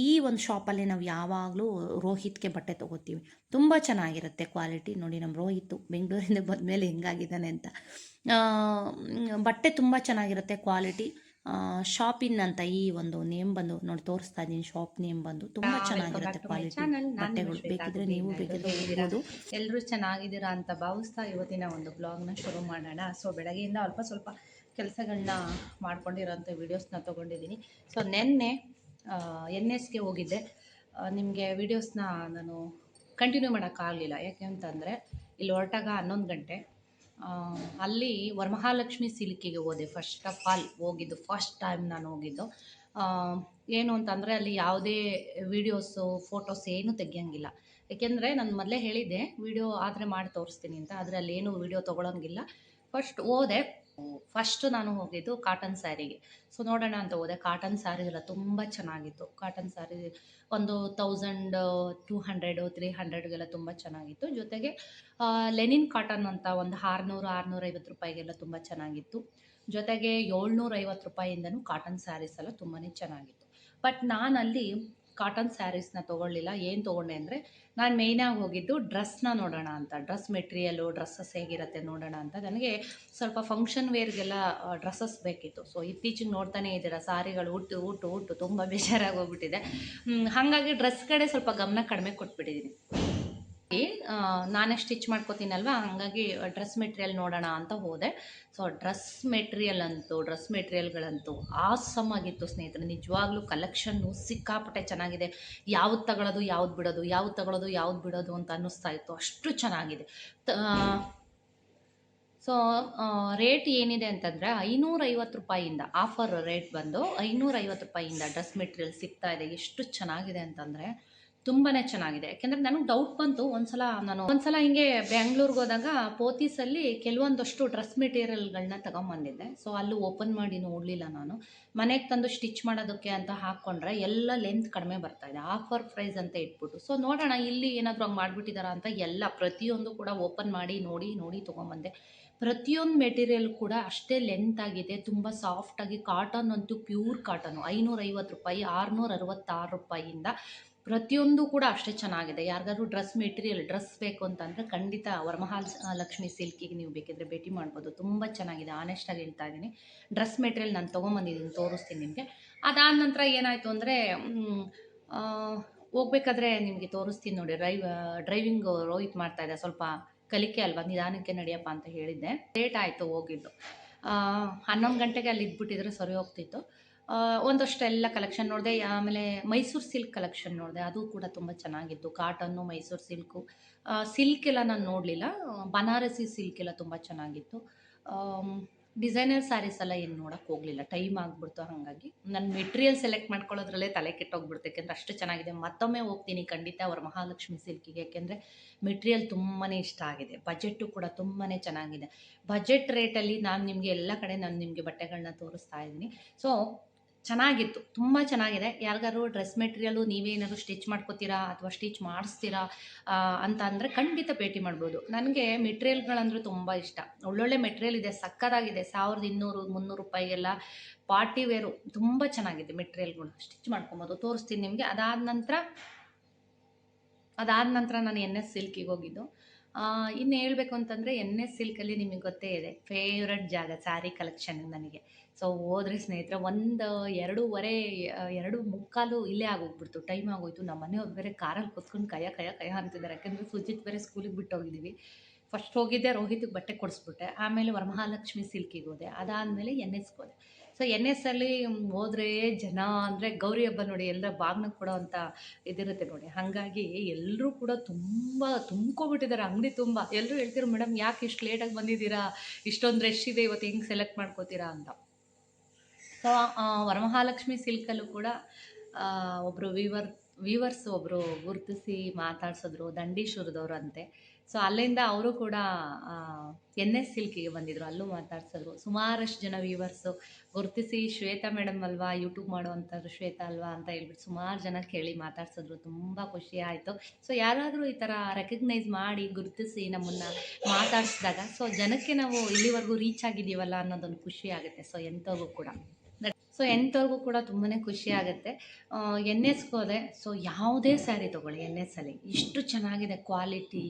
ಈ ಒಂದು ಶಾಪಲ್ಲಿ ನಾವು ಯಾವಾಗಲೂ ರೋಹಿತ್ಗೆ ಬಟ್ಟೆ ತೊಗೋತೀವಿ. ತುಂಬ ಚೆನ್ನಾಗಿರುತ್ತೆ ಕ್ವಾಲಿಟಿ. ನೋಡಿ ನಮ್ಮ ರೋಹಿತ್ ಬೆಂಗಳೂರಿಂದ ಬಂದಮೇಲೆ ಹೆಂಗಾಗಿದ್ದಾನೆ ಅಂತ. ಬಟ್ಟೆ ತುಂಬ ಚೆನ್ನಾಗಿರುತ್ತೆ ಕ್ವಾಲಿಟಿ. ಶಾಪಿನ್ ಅಂತ ಈ ಒಂದು ನೇಮ್ ಬಂದು ನೋಡಿ ತೋರಿಸ್ತಾ ಇದ್ದೀನಿ. ಶಾಪ್ ನೇಮ್ ಬಂದು ತುಂಬ ಚೆನ್ನಾಗಿರುತ್ತೆ ಕ್ವಾಲಿಟಿ ಬಟ್ಟೆಗಳು. ಬೇಕಿದ್ರೆ ನೀವು ಬೇಕಿದ್ರೆ ಹೋಗ್ಬೋದು ಎಲ್ಲರೂ ಚೆನ್ನಾಗಿದ್ದೀರಾ ಅಂತ ಭಾವಿಸ್ತಾ ಇವತ್ತಿನ ಒಂದು ಬ್ಲಾಗ್ನ ಶುರು ಮಾಡೋಣ. ಸೊ ಬೆಳಗ್ಗೆಯಿಂದ ಅಲ್ಪ ಸ್ವಲ್ಪ ಕೆಲಸಗಳನ್ನ ಮಾಡ್ಕೊಂಡಿರೋಂಥ ವೀಡಿಯೋಸ್ನ ತೊಗೊಂಡಿದ್ದೀನಿ. ಸೊ ನೆನ್ನೆ ಎನ್ ಎಸ್ಗೆ ಹೋಗಿದ್ದೆ. ನಿಮಗೆ ವೀಡಿಯೋಸ್ನ ನಾನು ಕಂಟಿನ್ಯೂ ಮಾಡೋಕ್ಕಾಗಲಿಲ್ಲ. ಯಾಕೆ ಅಂತಂದರೆ ಇಲ್ಲಿ ಹೊರಟಾಗ ಹನ್ನೊಂದು ಗಂಟೆ. ಅಲ್ಲಿ ವರಮಹಾಲಕ್ಷ್ಮಿ ಸಿಲ್ಕಿಗೆ ಹೋದೆ. ಫಸ್ಟ್ ಆಫ್ ಆಲ್ ಹೋಗಿದ್ದು ಫಸ್ಟ್ ಟೈಮ್ ನಾನು ಹೋಗಿದ್ದು. ಏನು ಅಂತಂದರೆ ಅಲ್ಲಿ ಯಾವುದೇ ವೀಡಿಯೋಸು ಫೋಟೋಸ್ ಏನೂ ತೆಗಿಯಂಗಿಲ್ಲ. ಏಕೆಂದರೆ ನಾನು ಮೊದಲೇ ಹೇಳಿದ್ದೆ, ವೀಡಿಯೋ ಆದರೆ ಮಾಡಿ ತೋರಿಸ್ತೀನಿ ಅಂತ. ಆದರೆ ಏನು ವೀಡಿಯೋ ತೊಗೊಳಂಗಿಲ್ಲ. ಫಸ್ಟ್ ಹೋದೆ. ಫಸ್ಟ್ ನಾನು ಹೋಗಿದ್ದು ಕಾಟನ್ ಸ್ಯಾರಿಗೆ ಸೊ ನೋಡೋಣ ಅಂತ ಹೋದೆ. ಕಾಟನ್ ಸ್ಯಾರಿ ಎಲ್ಲ ತುಂಬ ಚೆನ್ನಾಗಿತ್ತು. ಕಾಟನ್ ಸ್ಯಾರಿ ಒಂದು ತೌಸಂಡ್ ಟೂ ಹಂಡ್ರೆಡು ತ್ರೀ ಹಂಡ್ರೆಡ್ಗೆಲ್ಲ ತುಂಬ ಚೆನ್ನಾಗಿತ್ತು. ಜೊತೆಗೆ ಲೆನಿನ್ ಕಾಟನ್ ಅಂತ ಒಂದು ಆರುನೂರು, ಆರುನೂರೈವತ್ತು ರೂಪಾಯಿಗೆಲ್ಲ ತುಂಬ ಚೆನ್ನಾಗಿತ್ತು. ಜೊತೆಗೆ ಏಳ್ನೂರೈವತ್ತು ರೂಪಾಯಿಂದನೂ ಕಾಟನ್ ಸ್ಯಾರೀಸ್ ಎಲ್ಲ ತುಂಬಾ ಚೆನ್ನಾಗಿತ್ತು. ಬಟ್ ನಾನಲ್ಲಿ ಕಾಟನ್ ಸ್ಯಾರೀಸ್ನ ತೊಗೊಳ್ಳಿಲ್ಲ, ಏನು ತೊಗೊಂಡೆ ಅಂದರೆ ನಾನು ಮೇಯ್ನಾಗಿ ಹೋಗಿದ್ದು ಡ್ರೆಸ್ನ ನೋಡೋಣ ಅಂತ ಡ್ರೆಸ್ ಮೆಟೀರಿಯಲು ಡ್ರೆಸ್ಸಸ್ ಹೇಗಿರುತ್ತೆ ನೋಡೋಣ ಅಂತ. ನನಗೆ ಸ್ವಲ್ಪ ಫಂಕ್ಷನ್ ವೇರ್ಗೆಲ್ಲ ಡ್ರೆಸ್ಸಸ್ ಬೇಕಿತ್ತು. ಸೊ ಇತ್ತೀಚೆಗೆ ನೋಡ್ತಾನೆ ಇದ್ದೀರಾ, ಸಾರಿಗಳು ಉಟ್ಟು ಉಟ್ಟು ಉಟ್ಟು ತುಂಬ ಬೇಜಾರಾಗಿ ಹೋಗ್ಬಿಟ್ಟಿದೆ. ಹಾಗಾಗಿ ಡ್ರೆಸ್ ಕಡೆ ಸ್ವಲ್ಪ ಗಮನ ಕಡಿಮೆ ಕೊಟ್ಬಿಟ್ಟಿದ್ದೀನಿ ನಾನೇ ಸ್ಟಿಚ್ ಮಾಡ್ಕೋತೀನಲ್ವ? ಹಾಗಾಗಿ ಡ್ರೆಸ್ ಮೆಟೀರಿಯಲ್ ನೋಡೋಣ ಅಂತ ಹೋದೆ. ಸೊ ಡ್ರೆಸ್ ಮೆಟೀರಿಯಲ್ ಅಂತೂ ಡ್ರೆಸ್ ಮೆಟೀರಿಯಲ್ಗಳಂತೂ ಆಸಮ್ ಆಗಿತ್ತು ಸ್ನೇಹಿತರೆ. ನಿಜವಾಗ್ಲೂ ಕಲೆಕ್ಷನ್ನು ಸಿಕ್ಕಾಪಟ್ಟೆ ಚೆನ್ನಾಗಿದೆ. ಯಾವ್ದು ತಗೊಳ್ಳೋದು ಯಾವ್ದು ಬಿಡೋದು, ಯಾವ್ದು ತಗೊಳ್ಳೋದು ಯಾವ್ದು ಬಿಡೋದು ಅಂತ ಅನ್ನಿಸ್ತಾ ಇತ್ತು. ಅಷ್ಟು ಚೆನ್ನಾಗಿದೆ. ಸೊ ರೇಟ್ ಏನಿದೆ ಅಂತಂದರೆ, ಐನೂರೈವತ್ತು ರೂಪಾಯಿಯಿಂದ ಆಫರ್ ರೇಟ್ ಬಂದು ಐನೂರೈವತ್ತು ರೂಪಾಯಿಯಿಂದ ಡ್ರೆಸ್ ಮೆಟೀರಿಯಲ್ ಸಿಗ್ತಾ ಇದೆ. ಎಷ್ಟು ಚೆನ್ನಾಗಿದೆ ಅಂತಂದರೆ ತುಂಬಾ ಚೆನ್ನಾಗಿದೆ. ಯಾಕೆಂದರೆ ನನಗೆ ಡೌಟ್ ಬಂತು. ಒಂದ್ಸಲ ನಾನು ಒಂದ್ಸಲ ಹಿಂಗೆ ಬ್ಯಾಂಗ್ಳೂರ್ಗೆ ಹೋದಾಗ ಅಲ್ಲಿ ಕೆಲವೊಂದಷ್ಟು ಡ್ರೆಸ್ ಮೆಟೀರಿಯಲ್ಗಳನ್ನ ತಗೊಂಬಂದಿದ್ದೆ. ಸೊ ಅಲ್ಲಿ ಓಪನ್ ಮಾಡಿ ನೋಡಲಿಲ್ಲ ನಾನು. ಮನೆಗೆ ತಂದು ಸ್ಟಿಚ್ ಮಾಡೋದಕ್ಕೆ ಅಂತ ಹಾಕ್ಕೊಂಡ್ರೆ ಎಲ್ಲ ಲೆಂತ್ ಕಡಿಮೆ ಬರ್ತಾ ಇದೆ. ಆಫರ್ ಪ್ರೈಸ್ ಅಂತ ಇಟ್ಬಿಟ್ಟು. ಸೊ ನೋಡೋಣ ಇಲ್ಲಿ ಏನಾದರೂ ಹಂಗೆ ಮಾಡಿಬಿಟ್ಟಿದಾರ ಅಂತ ಎಲ್ಲ ಪ್ರತಿಯೊಂದು ಕೂಡ ಓಪನ್ ಮಾಡಿ ನೋಡಿ ನೋಡಿ ತೊಗೊಂಬಂದೆ. ಪ್ರತಿಯೊಂದು ಮೆಟೀರಿಯಲ್ ಕೂಡ ಅಷ್ಟೇ ಲೆಂತ್ ಆಗಿದೆ. ತುಂಬ ಸಾಫ್ಟಾಗಿ ಕಾಟನ್ ಅಂತೂ ಪ್ಯೂರ್ ಕಾಟನು. ಐನೂರೈವತ್ತು ರೂಪಾಯಿ ಆರುನೂರ ಅರವತ್ತಾರು ರೂಪಾಯಿಯಿಂದ ಪ್ರತಿಯೊಂದು ಕೂಡ ಅಷ್ಟೇ ಚೆನ್ನಾಗಿದೆ. ಯಾರಿಗಾದ್ರೂ ಡ್ರೆಸ್ ಮೆಟೀರಿಯಲ್, ಡ್ರೆಸ್ ಬೇಕು ಅಂತಂದರೆ ಖಂಡಿತ ವರಮಹಾಲ್ ಲಕ್ಷ್ಮಿ ಸಿಲ್ಕಿಗೆ ನೀವು ಬೇಕಿದ್ರೆ ಭೇಟಿ ಮಾಡ್ಬೋದು. ತುಂಬ ಚೆನ್ನಾಗಿದೆ. ಆನೆಸ್ಟಾಗಿ ಹೇಳ್ತಾ ಇದ್ದೀನಿ. ಡ್ರೆಸ್ ಮೆಟೀರಿಯಲ್ ನಾನು ತೊಗೊಂಬಂದಿದ್ದೀನಿ, ತೋರಿಸ್ತೀನಿ ನಿಮಗೆ. ಅದಾದ ನಂತರ ಏನಾಯಿತು ಅಂದರೆ ಹೋಗ್ಬೇಕಾದ್ರೆ ನಿಮಗೆ ತೋರಿಸ್ತೀನಿ ನೋಡಿ. ಡ್ರೈವ್ ಡ್ರೈವಿಂಗ್ ರೋಹಿತ್ ಮಾಡ್ತಾ ಇದೆ ಸ್ವಲ್ಪ ಕಲಿಕೆ ಅಲ್ವಾ? ನಿಧಾನಕ್ಕೆ ನಡೆಯಪ್ಪ ಅಂತ ಹೇಳಿದ್ದೆ. ಲೇಟ್ ಆಯಿತು ಹೋಗಿದ್ದು. ಹನ್ನೊಂದು ಗಂಟೆಗೆ ಅಲ್ಲಿ ಇದ್ಬಿಟ್ಟಿದ್ರೆ ಸರಿ ಹೋಗ್ತಿತ್ತು. ಒಂದಷ್ಟೆಲ್ಲ ಕಲೆಕ್ಷನ್ ನೋಡಿದೆ, ಆಮೇಲೆ ಮೈಸೂರು ಸಿಲ್ಕ್ ಕಲೆಕ್ಷನ್ ನೋಡಿದೆ, ಅದು ಕೂಡ ತುಂಬ ಚೆನ್ನಾಗಿತ್ತು. ಕಾಟನ್ನು, ಮೈಸೂರು ಸಿಲ್ಕು ಸಿಲ್ಕ್ ಎಲ್ಲ ನಾನು ನೋಡಲಿಲ್ಲ. ಬನಾರಸಿ ಸಿಲ್ಕ್ ಎಲ್ಲ ತುಂಬ ಚೆನ್ನಾಗಿತ್ತು. ಡಿಸೈನರ್ ಸ್ಯಾರೀಸ್ ಎಲ್ಲ ಏನು ನೋಡೋಕ್ಕೆ ಹೋಗಲಿಲ್ಲ. ಟೈಮ್ ಆಗಿಬಿಡ್ತು ಹಾಗಾಗಿ. ನಾನು ಮೆಟೀರಿಯಲ್ ಸೆಲೆಕ್ಟ್ ಮಾಡ್ಕೊಳ್ಳೋದ್ರಲ್ಲೇ ತಲೆ ಕೆಟ್ಟೋಗ್ಬಿಡ್ತು ಯಾಕೆಂದರೆ ಅಷ್ಟು ಚೆನ್ನಾಗಿದೆ. ಮತ್ತೊಮ್ಮೆ ಹೋಗ್ತೀನಿ ಖಂಡಿತ ಅವ್ರ ಮಹಾಲಕ್ಷ್ಮಿ ಸಿಲ್ಕಿಗೆ ಯಾಕೆಂದರೆ ಮೆಟೀರಿಯಲ್ ತುಂಬಾ ಇಷ್ಟ ಆಗಿದೆ. ಬಜೆಟ್ಟು ಕೂಡ ತುಂಬಾ ಚೆನ್ನಾಗಿದೆ. ಬಜೆಟ್ ರೇಟಲ್ಲಿ ನಾನು ನಿಮಗೆ ಎಲ್ಲ ಕಡೆ ನಾನು ನಿಮಗೆ ಬಟ್ಟೆಗಳನ್ನ ತೋರಿಸ್ತಾ ಇದ್ದೀನಿ. ಸೊ ಚೆನ್ನಾಗಿತ್ತು, ತುಂಬ ಚೆನ್ನಾಗಿದೆ. ಯಾರಿಗಾದ್ರು ಡ್ರೆಸ್ ಮೆಟೀರಿಯಲು ನೀವೇ ಏನಾದ್ರು ಸ್ಟಿಚ್ ಮಾಡ್ಕೋತೀರಾ ಅಥವಾ ಸ್ಟಿಚ್ ಮಾಡಿಸ್ತೀರಾ ಅಂತ ಅಂದರೆ ಖಂಡಿತ ಭೇಟಿ ಮಾಡ್ಬೋದು. ನನಗೆ ಮೆಟೀರಿಯಲ್ಗಳಂದ್ರೆ ತುಂಬ ಇಷ್ಟ. ಒಳ್ಳೊಳ್ಳೆ ಮೆಟೀರಿಯಲ್ ಇದೆ ಸಕ್ಕತ್ತಾಗಿದೆ ಸಾವಿರದ ಇನ್ನೂರು, ಮುನ್ನೂರು ರೂಪಾಯಿಗೆಲ್ಲ ಪಾರ್ಟಿ ವೇರು ತುಂಬ ಚೆನ್ನಾಗಿದೆ ಮೆಟೀರಿಯಲ್ಗಳು ಸ್ಟಿಚ್ ಮಾಡ್ಕೊಬೋದು, ತೋರಿಸ್ತೀನಿ ನಿಮಗೆ. ಅದಾದ ನಂತರ ಅದಾದ ನಂತರ ನಾನು ಎನ್ ಎಸ್ ಸಿಲ್ಕಿಗೆ ಹೋಗಿದ್ದು. ಇನ್ನು ಹೇಳಬೇಕು ಅಂತಂದರೆ ಎನ್ ಎಸ್ ಸಿಲ್ಕಲ್ಲಿ ನಿಮಗೆ ಗೊತ್ತೇ ಇದೆ ಫೇವ್ರೆಟ್ ಜಾಗ ಸ್ಯಾರಿ ಕಲೆಕ್ಷನ್ ನನಗೆ. ಸೊ ಹೋದ್ರೆ ಸ್ನೇಹಿತರೆ, ಒಂದು ಎರಡೂವರೆ, ಎರಡು ಮುಕ್ಕಾಲು ಇಲ್ಲೇ ಆಗೋಗ್ಬಿಡ್ತು ಟೈಮ್ ಆಗೋಯ್ತು. ನಮ್ಮ ಮನೆಯವ್ರು ಬೇರೆ ಕಾರಲ್ಲಿ ಕೂತ್ಕೊಂಡು ಕಯ ಕಯ ಕಯ ಅಂತಿದ್ದಾರೆ. ಯಾಕಂದರೆ ಸುಜಿತ್ ಬೇರೆ ಸ್ಕೂಲಿಗೆ ಬಿಟ್ಟು ಹೋಗಿದ್ದೀವಿ ಫಸ್ಟ್ ಹೋಗಿದ್ದೆ, ರೋಹಿತಿಗೆ ಬಟ್ಟೆ ಕೊಡಿಸ್ಬಿಟ್ಟೆ. ಆಮೇಲೆ ವರಮಹಾಲಕ್ಷ್ಮಿ ಸಿಲ್ಕಿಗೆ ಹೋದೆ. ಅದಾದಮೇಲೆ ಎನ್ ಎಸ್ಗೆ ಹೋದೆ. ಸೊ ಎನ್ ಎಸ್ ಅಲ್ಲಿ ಹೋದ್ರೆ ಜನ ಅಂದರೆ ಗೌರಿ ಹಬ್ಬ ನೋಡಿ ಎಲ್ಲ ಬಾಗ್ನ ಕೊಡೋ ಅಂತ ಇದಿರುತ್ತೆ ನೋಡಿ. ಹಾಗಾಗಿ ಎಲ್ಲರೂ ಕೂಡ ತುಂಬ ತುಂಬ್ಕೊಬಿಟ್ಟಿದ್ದಾರೆ ಅಂಗಡಿ ತುಂಬ. ಎಲ್ಲರೂ ಹೇಳ್ತಿರು ಮೇಡಮ್, ಯಾಕೆ ಇಷ್ಟು ಲೇಟಾಗಿ ಬಂದಿದ್ದೀರಾ? ಇಷ್ಟೊಂದು ರಶ್ ಇದೆ ಇವತ್ತು ಹೆಂಗೆ ಸೆಲೆಕ್ಟ್ ಮಾಡ್ಕೋತೀರಾ? ಅಂತ. ಸೊ ವರಮಹಾಲಕ್ಷ್ಮಿ ಸಿಲ್ಕಲ್ಲೂ ಕೂಡ ಒಬ್ಬರು ವೀವರ್, ವೀವರ್ಸ್ ಒಬ್ಬರು ಗುರುತಿಸಿ ಮಾತಾಡ್ಸಿದ್ರು, ದಂಡೀಶ್ವರದವ್ರು ಅಂತೆ. ಸೊ ಅಲ್ಲಿಂದ ಅವರು ಕೂಡ ಎನ್ ಎಸ್ ಸಿಲ್ಕಿಗೆ ಬಂದಿದ್ರು. ಅಲ್ಲೂ ಮಾತಾಡ್ಸಿದ್ರು. ಸುಮಾರಷ್ಟು ಜನ ವೀವರ್ಸು ಗುರುತಿಸಿ ಶ್ವೇತಾ ಮೇಡಮ್ ಅಲ್ವಾ ಯೂಟ್ಯೂಬ್ ಮಾಡುವಂಥದ್ದು ಶ್ವೇತಾ ಅಲ್ವಾ ಅಂತ ಹೇಳ್ಬಿಟ್ಟು ಸುಮಾರು ಜನ ಕೇಳಿ ಮಾತಾಡ್ಸಿದ್ರು. ತುಂಬ ಖುಷಿ ಆಯಿತು. ಸೊ ಯಾರಾದರೂ ಈ ಥರ ರೆಕಗ್ನೈಸ್ ಮಾಡಿ, ಗುರುತಿಸಿ ನಮ್ಮನ್ನು ಮಾತಾಡಿಸಿದಾಗ ಸೊ ಜನಕ್ಕೆ ನಾವು ಇಲ್ಲಿವರೆಗೂ ರೀಚ್ ಆಗಿದ್ದೀವಲ್ಲ ಅನ್ನೋದೊಂದು ಖುಷಿ ಆಗುತ್ತೆ. ಸೊ ಎಂಥವ್ರಿಗೂ ಕೂಡ. ಸೊ ಎಂಥವ್ರಿಗೂ ಕೂಡ ತುಂಬಾ ಖುಷಿ ಆಗುತ್ತೆ. ಎನ್ ಎಸ್ಗೆ ಹೋದೆ ಸೊ ಯಾವುದೇ ಸ್ಯಾರಿ ತೊಗೊಳ್ಳಿ ಎನ್ ಎಸ್ ಅಲ್ಲಿ ಇಷ್ಟು ಚೆನ್ನಾಗಿದೆ ಕ್ವಾಲಿಟಿ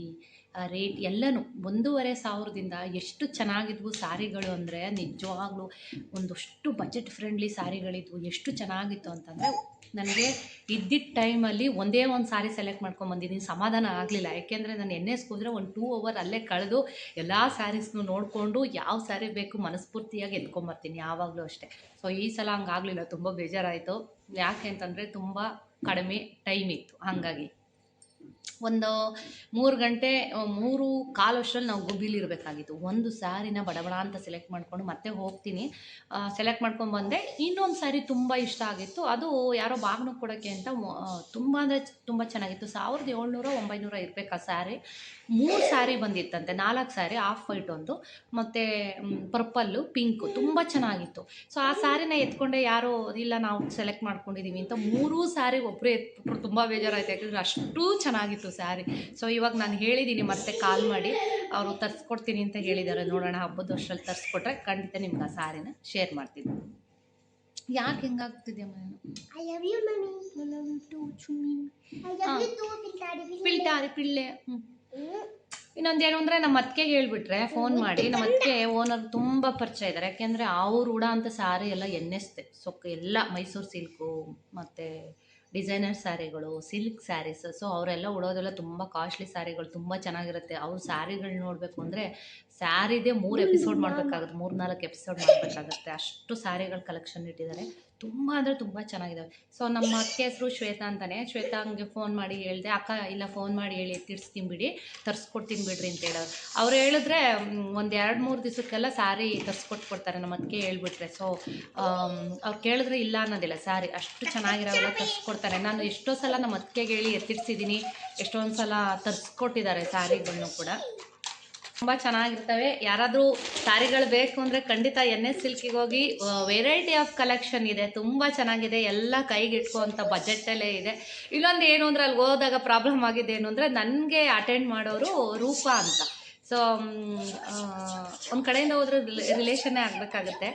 ರೇಟ್ ಎಲ್ಲನೂ ಒಂದೂವರೆ ಸಾವಿರದಿಂದ ಎಷ್ಟು ಚೆನ್ನಾಗಿದ್ವು ಸ್ಯಾರಿಗಳು ಅಂದರೆ ನಿಜವಾಗ್ಲೂ ಒಂದಷ್ಟು ಬಜೆಟ್ ಫ್ರೆಂಡ್ಲಿ ಸ್ಯಾರಿಗಳಿದ್ವು ಎಷ್ಟು ಚೆನ್ನಾಗಿತ್ತು ಅಂತಂದರೆ ನನಗೆ ಇದ್ದಿದ್ದ ಟೈಮಲ್ಲಿ ಒಂದೇ ಒಂದು ಸಾರಿ ಸೆಲೆಕ್ಟ್ ಮಾಡ್ಕೊಂಬಂದಿದ್ದೀನಿ ಸಮಾಧಾನ ಆಗಲಿಲ್ಲ. ಯಾಕೆಂದರೆ ನಾನು ಎನ್ ಎಸ್ಗೆ ಹೋದರೆ ಒಂದು ಟೂ ಅವರ್ ಅಲ್ಲೇ ಕಳೆದು ಎಲ್ಲ ಸ್ಯಾರೀಸ್ನು ನೋಡಿಕೊಂಡು ಯಾವ ಸ್ಯಾರಿ ಬೇಕು ಮನಸ್ಫೂರ್ತಿಯಾಗಿ ಎತ್ಕೊಂಬರ್ತೀನಿ ಯಾವಾಗಲೂ ಅಷ್ಟೇ. ಸೊ ಈ ಸಲ ಹಂಗಾಗಲಿಲ್ಲ. ತುಂಬ ಬೇಜಾರಾಯಿತು. ಯಾಕೆ ಅಂತಂದರೆ ತುಂಬ ಕಡಿಮೆ ಟೈಮ್ ಇತ್ತು. ಹಾಗಾಗಿ. ಒಂದು ಮೂರು ಗಂಟೆ ಮೂರು ಕಾಲು ಅಷ್ಟರಲ್ಲಿ ನಾವು ಗುಬ್ಬಿಲಿ ಇರಬೇಕಾಗಿತ್ತು ಒಂದು ಸ್ಯಾರಿನ ಬಡಬಡ ಅಂತ ಸೆಲೆಕ್ಟ್ ಮಾಡಿಕೊಂಡು ಮತ್ತೆ ಹೋಗ್ತೀನಿ. ಸೆಲೆಕ್ಟ್ ಮಾಡ್ಕೊಂಡು ಬಂದೆ. ಇನ್ನೊಂದು ಸ್ಯಾರಿ ತುಂಬ ಇಷ್ಟ ಆಗಿತ್ತು. ಅದು ಯಾರೋ ಬಾಗ್ನ ಕೊಡೋಕ್ಕೆ ಅಂತ ತುಂಬ ಅಂದರೆ ತುಂಬ ಚೆನ್ನಾಗಿತ್ತು. ಸಾವಿರದ ಏಳ್ನೂರ ಒಂಬೈನೂರ ಇರಬೇಕು ಆ ಸ್ಯಾರಿ. ಮೂರು ಸ್ಯಾರಿ ಬಂದಿತ್ತಂತೆ. ನಾಲ್ಕು ಸ್ಯಾರಿ ಆಫ್ ವೈಟ್ ಒಂದು, ಮತ್ತು ಪರ್ಪಲ್ಲು ಪಿಂಕು ತುಂಬ ಚೆನ್ನಾಗಿತ್ತು. ಸೊ ಆ ಸ್ಯಾರಿನ ಎತ್ಕೊಂಡೆ ಯಾರೋ, ಇಲ್ಲ, ನಾವು ಸೆಲೆಕ್ಟ್ ಮಾಡ್ಕೊಂಡಿದ್ದೀವಿ ಅಂತ ಮೂರೂ ಸ್ಯಾರಿ ಒಬ್ಬರೇ ಎತ್ಬಿಟ್ರು. ತುಂಬ ಬೇಜಾರಾಯಿತು. ಯಾಕಂದರೆ ಅಷ್ಟು ಚೆನ್ನಾಗಿತ್ತು ಸ್ಯಾರಿ. ಸೊ ಇವಾಗ ನಾನು ಹೇಳಿದ್ದೀನಿ ಮತ್ತೆ ಕಾಲ್ ಮಾಡಿ. ಅವರು ತರಿಸ್ಕೊಡ್ತೀನಿ ಅಂತ ಹೇಳಿದ್ದಾರೆ ನೋಡೋಣ ಹಬ್ಬದ ವರ್ಷದಲ್ಲಿ ತರಿಸ್ಕೊಟ್ರೆ ಖಂಡಿತ ನಿಮ್ಗೆ ಆ ಸ್ಯಾರಿನ ಶೇರ್ ಮಾಡ್ತೀನಿ. ಯಾಕೆ ಹೆಂಗಾಗ್ತಿದೆ ಪಿಲ್ಟಾರಿ ಪಿಳ್ಳೆ ಹ್ಞೂ. ಇನ್ನೊಂದೇನು ಅಂದರೆ ನಮ್ಮ ಅತ್ತಿಗೆ ಹೇಳ್ಬಿಟ್ರೆ ಫೋನ್ ಮಾಡಿ. ನಮ್ಮ ಅತ್ತಿಗೆ ಓನರ್ ತುಂಬ ಪರಿಚಯ ಇದ್ದಾರೆ ಯಾಕೆಂದರೆ ಅವ್ರು ಉಡ ಅಂತ ಸಾರಿ ಎಲ್ಲ ಎನ್ನೆಸ್ತೆ. ಸೊಕ್ಕ ಎಲ್ಲ ಮೈಸೂರು ಸಿಲ್ಕು ಮತ್ತು ಡಿಸೈನರ್ ಸ್ಯಾರಿಗಳು ಸಿಲ್ಕ್ ಸ್ಯಾರೀಸ್ ಸೊ ಅವರೆಲ್ಲ ಉಡೋದೆಲ್ಲ ತುಂಬ ಕಾಸ್ಟ್ಲಿ ಸ್ಯಾರಿಗಳು ತುಂಬ ಚೆನ್ನಾಗಿರುತ್ತೆ. ಅವ್ರ ಸ್ಯಾರಿಗಳು ನೋಡಬೇಕು ಅಂದರೆ ಸ್ಯಾರಿದೇ ಮೂರು ಎಪಿಸೋಡ್ ಮಾಡಬೇಕಾಗುತ್ತೆ ಮೂರು ನಾಲ್ಕು ಎಪಿಸೋಡ್ ಮಾಡಬೇಕಾಗುತ್ತೆ. ಅಷ್ಟು ಸ್ಯಾರಿಗಳ ಕಲೆಕ್ಷನ್ ಇಟ್ಟಿದ್ದಾರೆ. ತುಂಬ ಅಂದರೆ ತುಂಬ ಚೆನ್ನಾಗಿದ್ದಾವೆ ಸೊ ನಮ್ಮ ಅತ್ತೆ ಹೆಸರು ಶ್ವೇತಾ ಅಂತಾನೆ, ಶ್ವೇತಾ ಹಂಗೆ ಫೋನ್ ಮಾಡಿ ಹೇಳಿದೆ, ಅಕ್ಕ, ಇಲ್ಲ ಫೋನ್ ಮಾಡಿ ಹೇಳಿ ತಿರ್ಸ್ತೀನಿ ಬಿಡಿ, ತರಿಸ್ಕೊಡ್ತೀನಿ ಬಿಡ್ರಿ ಅಂತ ಹೇಳೋರು. ಅವ್ರು ಹೇಳಿದ್ರೆ ಒಂದು ಎರಡು ಮೂರು ದಿವಸಕ್ಕೆಲ್ಲ ಸ್ಯಾರಿ ತರಿಸ್ಕೊಟ್ಟು ಕೊಡ್ತಾರೆ ನಮ್ಮ ಅದಕ್ಕೆ ಹೇಳ್ಬಿಟ್ರೆ ಸೊ ಅವ್ರು ಕೇಳಿದ್ರೆ ಇಲ್ಲ ಅನ್ನೋದಿಲ್ಲ ಸ್ಯಾರಿ ಅಷ್ಟು ಚೆನ್ನಾಗಿರೋಲ್ಲ ತರಿಸ್ಕೊಡ್ತಾರೆ. ನಾನು ಎಷ್ಟೋ ಸಲ ನಮ್ಮ ಅತ್ತಿಗೆ ಹೇಳಿ ಎತ್ತಿಡ್ಸಿದ್ದೀನಿ ಎಷ್ಟೊಂದು ಸಲ ತರಿಸ್ಕೊಟ್ಟಿದ್ದಾರೆ ಸ್ಯಾರಿಗಳನ್ನೂ ಕೂಡ. ತುಂಬ ಚೆನ್ನಾಗಿರ್ತವೆ. ಯಾರಾದರೂ ಸ್ಯಾರಿಗಳು ಬೇಕು ಅಂದರೆ ಖಂಡಿತ ಎನ್ ಎಸ್ ಸಿಲ್ಕಿಗೆ ಹೋಗಿ ವೆರೈಟಿ ಆಫ್ ಕಲೆಕ್ಷನ್ ಇದೆ. ತುಂಬ ಚೆನ್ನಾಗಿದೆ. ಎಲ್ಲ ಕೈಗೆ ಇಟ್ಕೋವಂಥ ಬಜೆಟಲ್ಲೇ ಇದೆ. ಇಲ್ಲೊಂದು ಏನು ಅಂದರೆ ಅಲ್ಲಿ ಹೋದಾಗ ಪ್ರಾಬ್ಲಮ್ ಆಗಿದೆ ಏನು ಅಂದರೆ ನನಗೆ ಅಟೆಂಡ್ ಮಾಡೋರು ರೂಪಾ ಅಂತ. ಸೊ ಒಂದು ಕಡೆಯಿಂದ ಹೋದ್ರೆ ರಿಲೇಷನ್ನೇ ಆಗಬೇಕಾಗತ್ತೆ.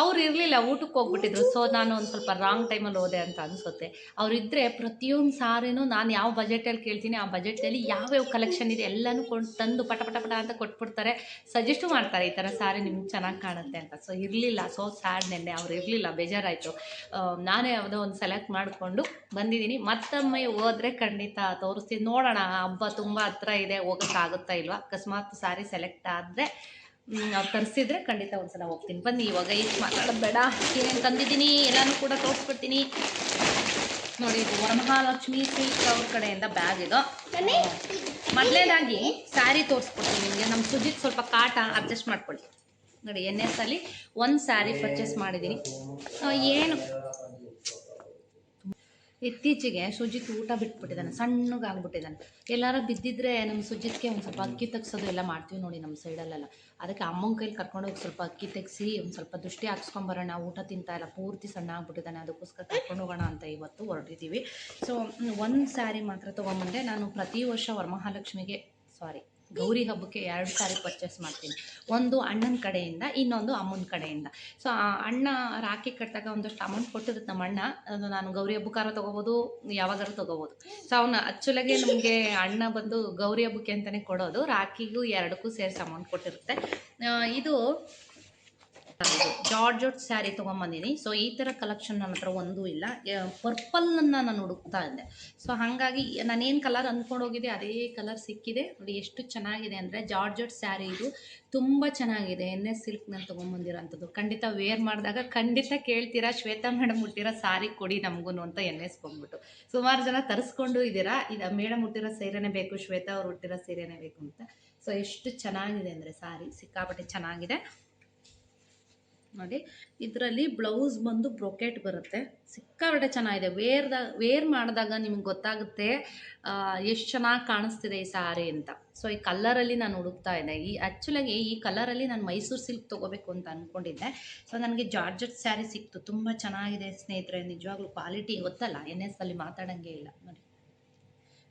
ಅವ್ರು ಇರಲಿಲ್ಲ, ಊಟಕ್ಕೆ ಹೋಗ್ಬಿಟ್ಟಿದ್ರು. ಸೊ ನಾನು ಒಂದು ಸ್ವಲ್ಪ ರಾಂಗ್ ಟೈಮಲ್ಲಿ ಹೋದೆ ಅಂತ ಅನಿಸುತ್ತೆ. ಅವರಿದ್ದರೆ ಪ್ರತಿಯೊಂದು ಸಾರಿನೂ ನಾನು ಯಾವ ಬಜೆಟಲ್ಲಿ ಕೇಳ್ತೀನಿ, ಆ ಬಜೆಟಲ್ಲಿ ಯಾವ್ಯಾವ ಕಲೆಕ್ಷನ್ ಇದೆ ಎಲ್ಲನೂ ಕೊಂಡು ತಂದು ಪಟ ಪಟ ಪಟ ಅಂತ ಕೊಟ್ಬಿಡ್ತಾರೆ. ಸಜೆಸ್ಟು ಮಾಡ್ತಾರೆ ಈ ಥರ ಸಾರಿ ನಿಮ್ಗೆ ಚೆನ್ನಾಗಿ ಕಾಣುತ್ತೆ ಅಂತ. ಸೊ ಇರಲಿಲ್ಲ. ಸೊ ಸ್ಯಾಡ್ ನೆನ್ನೆ ಅವ್ರು ಇರಲಿಲ್ಲ. ಬೇಜಾರಾಯಿತು. ನಾನೇ ಯಾವುದೋ ಒಂದು ಸೆಲೆಕ್ಟ್ ಮಾಡಿಕೊಂಡು ಬಂದಿದ್ದೀನಿ. ಮತ್ತೊಮ್ಮೆ ಹೋದರೆ ಖಂಡಿತ ತೋರಿಸ್ತೀನಿ. ನೋಡೋಣ, ಹಬ್ಬ ತುಂಬ ಹತ್ರ ಇದೆ, ಹೋಗೋಕ್ಕಾಗುತ್ತಾ ಇಲ್ವಾ? ಅಕಸ್ಮಾತ್ ಸಾರಿ ಸೆಲೆಕ್ಟ್ ಆದರೆ ಅವ್ರು ತರಿಸಿದ್ರೆ ಖಂಡಿತ ಒಂದ್ಸಲ ಹೋಗ್ತೀನಿ. ಬನ್ನಿ ಇವಾಗ ಈಗ ಮಾತಾಡೋದು ಬೇಡ ಏನೇನು ತಂದಿದ್ದೀನಿ ಎಲ್ಲನೂ ಕೂಡ ತೋರಿಸ್ಬಿಡ್ತೀನಿ ನೋಡಿ ಇದು ವರಮಹಾಲಕ್ಷ್ಮಿ ಸಿಲ್ಕ್ ಅವ್ರ ಕಡೆಯಿಂದ ಬ್ಯಾಗ್ ಇದು. ಮೊದಲೇದಾಗಿ ಸ್ಯಾರಿ ತೋರಿಸ್ಕೊಡ್ತೀನಿ ನಿಮಗೆ. ನಮ್ಮ ಸುಜಿತ್ ಸ್ವಲ್ಪ ಕಾಟ ಅಡ್ಜಸ್ಟ್ ಮಾಡ್ಕೊಳ್ಳಿ. ನೋಡಿ ಎನ್ ಎಸ್ ಅಲ್ಲಿ ಒಂದು ಸ್ಯಾರಿ ಪರ್ಚೇಸ್ ಮಾಡಿದ್ದೀನಿ ಏನು? ಇತ್ತೀಚೆಗೆ ಸುಜಿತ್ ಊಟ ಬಿಟ್ಬಿಟ್ಟಿದ್ದಾನೆ ಸಣ್ಣಗಾಗ್ಬಿಟ್ಟಿದ್ದಾನೆ. ಎಲ್ಲಾರ ಬಿದ್ದಿದ್ರೆ ನಮ್ಮ ಸುಜಿತ್ಗೆ ಒಂದು ಸ್ವಲ್ಪ ಅಕ್ಕಿ ತೆಗ್ಸೋದು ಎಲ್ಲ ಮಾಡ್ತೀವಿ ನೋಡಿ ನಮ್ಮ ಸೈಡಲ್ಲೆಲ್ಲ ಅದಕ್ಕೆ ಅಮ್ಮನ ಕೈಲಿ ಕರ್ಕೊಂಡೋಗಿ ಸ್ವಲ್ಪ ಅಕ್ಕಿ ತೆಗೆಸಿ ಒಂದು ಸ್ವಲ್ಪ ದೃಷ್ಟಿ ಹಾಕ್ಸ್ಕೊಂಬರೋಣ ಊಟ ತಿಂತಾ ಇಲ್ಲ, ಪೂರ್ತಿ ಸಣ್ಣ ಆಗ್ಬಿಟ್ಟಿದ್ದಾನೆ, ಅದಕ್ಕೋಸ್ಕರ ಕರ್ಕೊಂಡು ಹೋಗೋಣ ಅಂತ ಇವತ್ತು ಹೊರಟಿದ್ದೀವಿ. ಸೊ ಒಂದು ಸ್ಯಾರಿ ಮಾತ್ರ ತೊಗೊಂಬಂದೆ ನಾನು ಪ್ರತಿ ವರ್ಷ ವರಮಹಾಲಕ್ಷ್ಮಿಗೆ ಸಾರಿ ಗೌರಿ ಹಬ್ಬಕ್ಕೆ ಎರಡು ಸಾರಿ ಪರ್ಚೇಸ್ ಮಾಡ್ತೀನಿ. ಒಂದು ಅಣ್ಣನ ಕಡೆಯಿಂದ, ಇನ್ನೊಂದು ಅಮ್ಮನ ಕಡೆಯಿಂದ. ಸೊ ಆ ಅಣ್ಣ ರಾಖಿ ಕಟ್ಟಿದಾಗ ಒಂದಷ್ಟು ಅಮೌಂಟ್ ಕೊಟ್ಟಿರುತ್ತೆ ನಮ್ಮ ಅಣ್ಣ. ನಾನು ಗೌರಿ ಹಬ್ಬಕ್ಕಾರ ತೊಗೋಬೋದು ಯಾವಾಗಾರು ತೊಗೋಬೋದು. ಸೊ ಅವನು ಆ್ಯಕ್ಚುಲಾಗಿ ನಮಗೆ ಅಣ್ಣ ಬಂದು ಗೌರಿ ಹಬ್ಬಕ್ಕೆ ಅಂತಲೇ ಕೊಡೋದು. ರಾಖಿಗೂ ಎರಡಕ್ಕೂ ಸೇರಿಸಿ ಅಮೌಂಟ್ ಕೊಟ್ಟಿರುತ್ತೆ. ಇದು ಜಾರ್ಜೋಟ್ ಸ್ಯಾರಿ ತೊಗೊಂಬಂದಿನಿ. ಸೊ ಈ ಥರ ಕಲೆಕ್ಷನ್ ನನ್ನ ಹತ್ರ ಒಂದೂ ಇಲ್ಲ. ಪರ್ಪಲನ್ನು ನಾನು ಹುಡುಕ್ತಾ ಇದ್ದೆ. ಸೊ ಹಾಗಾಗಿ ನಾನೇನು ಕಲರ್ ಅಂದ್ಕೊಂಡು ಹೋಗಿದ್ದೆ, ಅದೇ ಕಲರ್ ಸಿಕ್ಕಿದೆ. ನೋಡಿ, ಎಷ್ಟು ಚೆನ್ನಾಗಿದೆ ಅಂದರೆ ಜಾರ್ಜೆಟ್ ಸ್ಯಾರಿ ಇದು ತುಂಬ ಚೆನ್ನಾಗಿದೆ. ಎನ್ ಎಸ್ ಸಿಲ್ಕ್ನಲ್ಲಿ ತೊಗೊಂಬಂದಿರೋಂಥದ್ದು. ಖಂಡಿತ ವೇರ್ ಮಾಡಿದಾಗ ಖಂಡಿತ ಕೇಳ್ತೀರಾ, ಶ್ವೇತಾ ಮೇಡಮ್ ಹುಟ್ಟಿರೋ ಸಾರಿ ಕೊಡಿ ನಮಗೂ ಅಂತ ಎನ್ ಎಸ್ ಸುಮಾರು ಜನ ತರಿಸ್ಕೊಂಡು ಇದ್ದೀರಾ ಇದು, ಮೇಡಮ್ ಹುಟ್ಟಿರೋ ಸೀರೆನೇ ಬೇಕು, ಶ್ವೇತಾ ಅವ್ರು ಹುಟ್ಟಿರೋ ಸೀರೆನೇ ಬೇಕು ಅಂತ. ಸೊ ಎಷ್ಟು ಚೆನ್ನಾಗಿದೆ ಅಂದರೆ ಸಾರಿ ಸಿಕ್ಕಾಪಟ್ಟೆ ಚೆನ್ನಾಗಿದೆ. ನೋಡಿ, ಇದರಲ್ಲಿ ಬ್ಲೌಸ್ ಬಂದು ಬ್ರೊಕೆಟ್ ಬರುತ್ತೆ. ಸಿಕ್ಕಾಪಟ್ಟೆ ಚೆನ್ನಾಗಿದೆ. ವೇರ್ದ ವೇರ್ ಮಾಡಿದಾಗ ನಿಮ್ಗೆ ಗೊತ್ತಾಗುತ್ತೆ ಎಷ್ಟು ಚೆನ್ನಾಗಿ ಕಾಣಿಸ್ತಿದೆ ಈ ಸಾರಿ ಅಂತ. ಸೊ ಈ ಕಲ್ಲರಲ್ಲಿ ನಾನು ಹುಡುಕ್ತಾ ಇದ್ದೆ. ಈ ಆ್ಯಕ್ಚುಲಾಗಿ ಈ ಕಲರಲ್ಲಿ ನಾನು ಮೈಸೂರು ಸಿಲ್ಕ್ ತೊಗೋಬೇಕು ಅಂತ ಅಂದ್ಕೊಂಡಿದ್ದೆ ಸೊ ನನಗೆ ಜಾರ್ಜೆಟ್ ಸ್ಯಾರಿ ಸಿಕ್ತು. ತುಂಬ ಚೆನ್ನಾಗಿದೆ ಸ್ನೇಹಿತರೆ. ನಿಜವಾಗ್ಲೂ ಕ್ವಾಲಿಟಿ ಗೊತ್ತಲ್ಲ. ಎನ್ ಎಸ್ ಅಲ್ಲಿ ಮಾತಾಡೋಂಗೆ ಇಲ್ಲ. ನೋಡಿ.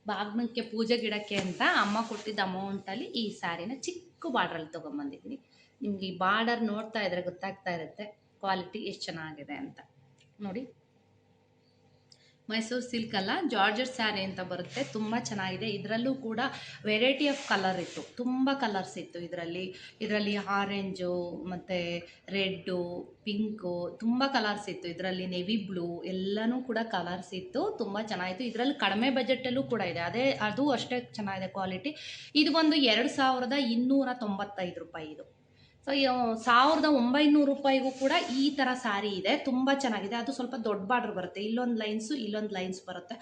ಬಾಗ್ನಕ್ಕೆ ಪೂಜೆ ಗಿಡಕ್ಕೆ ಅಂತ ಅಮ್ಮ ಕೊಟ್ಟಿದ್ದ ಅಮೌಂಟಲ್ಲಿ ಈ ಸ್ಯಾರಿನ ಚಿಕ್ಕ ಬಾರ್ಡ್ರಲ್ಲಿ ತೊಗೊಂಬಂದಿದ್ದೀನಿ. ನಿಮ್ಗೆ ಈ ಬಾರ್ಡರ್ ನೋಡ್ತಾ ಇದ್ರೆ ಗೊತ್ತಾಗ್ತಾ ಇರುತ್ತೆ ಕ್ವಾಲಿಟಿ ಎಷ್ಟು ಚೆನ್ನಾಗಿದೆ ಅಂತ. ನೋಡಿ. ಮೈಸೂರು ಸಿಲ್ಕ್ ಅಲ್ಲ, ಜಾರ್ಜರ್ ಸ್ಯಾರಿ ಅಂತ ಬರುತ್ತೆ. ತುಂಬ ಚೆನ್ನಾಗಿದೆ. ಇದರಲ್ಲೂ ಕೂಡ ವೆರೈಟಿ ಆಫ್ ಕಲರ್ ಇತ್ತು. ತುಂಬ ಕಲರ್ಸ್ ಇತ್ತು ಇದರಲ್ಲಿ. ಇದರಲ್ಲಿ ಆರೆಂಜು ಮತ್ತು ರೆಡ್ಡು ಪಿಂಕು ತುಂಬ ಕಲರ್ಸ್ ಇತ್ತು. ಇದರಲ್ಲಿ ನೆವಿ ಬ್ಲೂ ಎಲ್ಲನೂ ಕೂಡ ಕಲರ್ಸ್ ಇತ್ತು. ತುಂಬ ಚೆನ್ನಾಗಿತ್ತು. ಇದರಲ್ಲಿ ಕಡಿಮೆ ಬಜೆಟಲ್ಲೂ ಕೂಡ ಇದೆ. ಅದೇ, ಅದು ಅಷ್ಟೇ ಚೆನ್ನಾಗಿದೆ ಕ್ವಾಲಿಟಿ ಇದು ಬಂದು ಎರಡು ಸಾವಿರದ ಇನ್ನೂರ ತೊಂಬತ್ತೈದು ರೂಪಾಯಿ ಇದು. ಸಾವಿರದ ಒಂಬೈನೂರು ರೂಪಾಯಿಗೂ ಕೂಡ ಈ ಥರ ಸ್ಯಾರಿ ಇದೆ. ತುಂಬ ಚೆನ್ನಾಗಿದೆ. ಅದು ಸ್ವಲ್ಪ ದೊಡ್ಡ ಬಾರ್ಡ್ರ್ ಬರುತ್ತೆ. ಇಲ್ಲೊಂದು ಲೈನ್ಸು, ಇಲ್ಲೊಂದು ಲೈನ್ಸ್ ಬರುತ್ತೆ.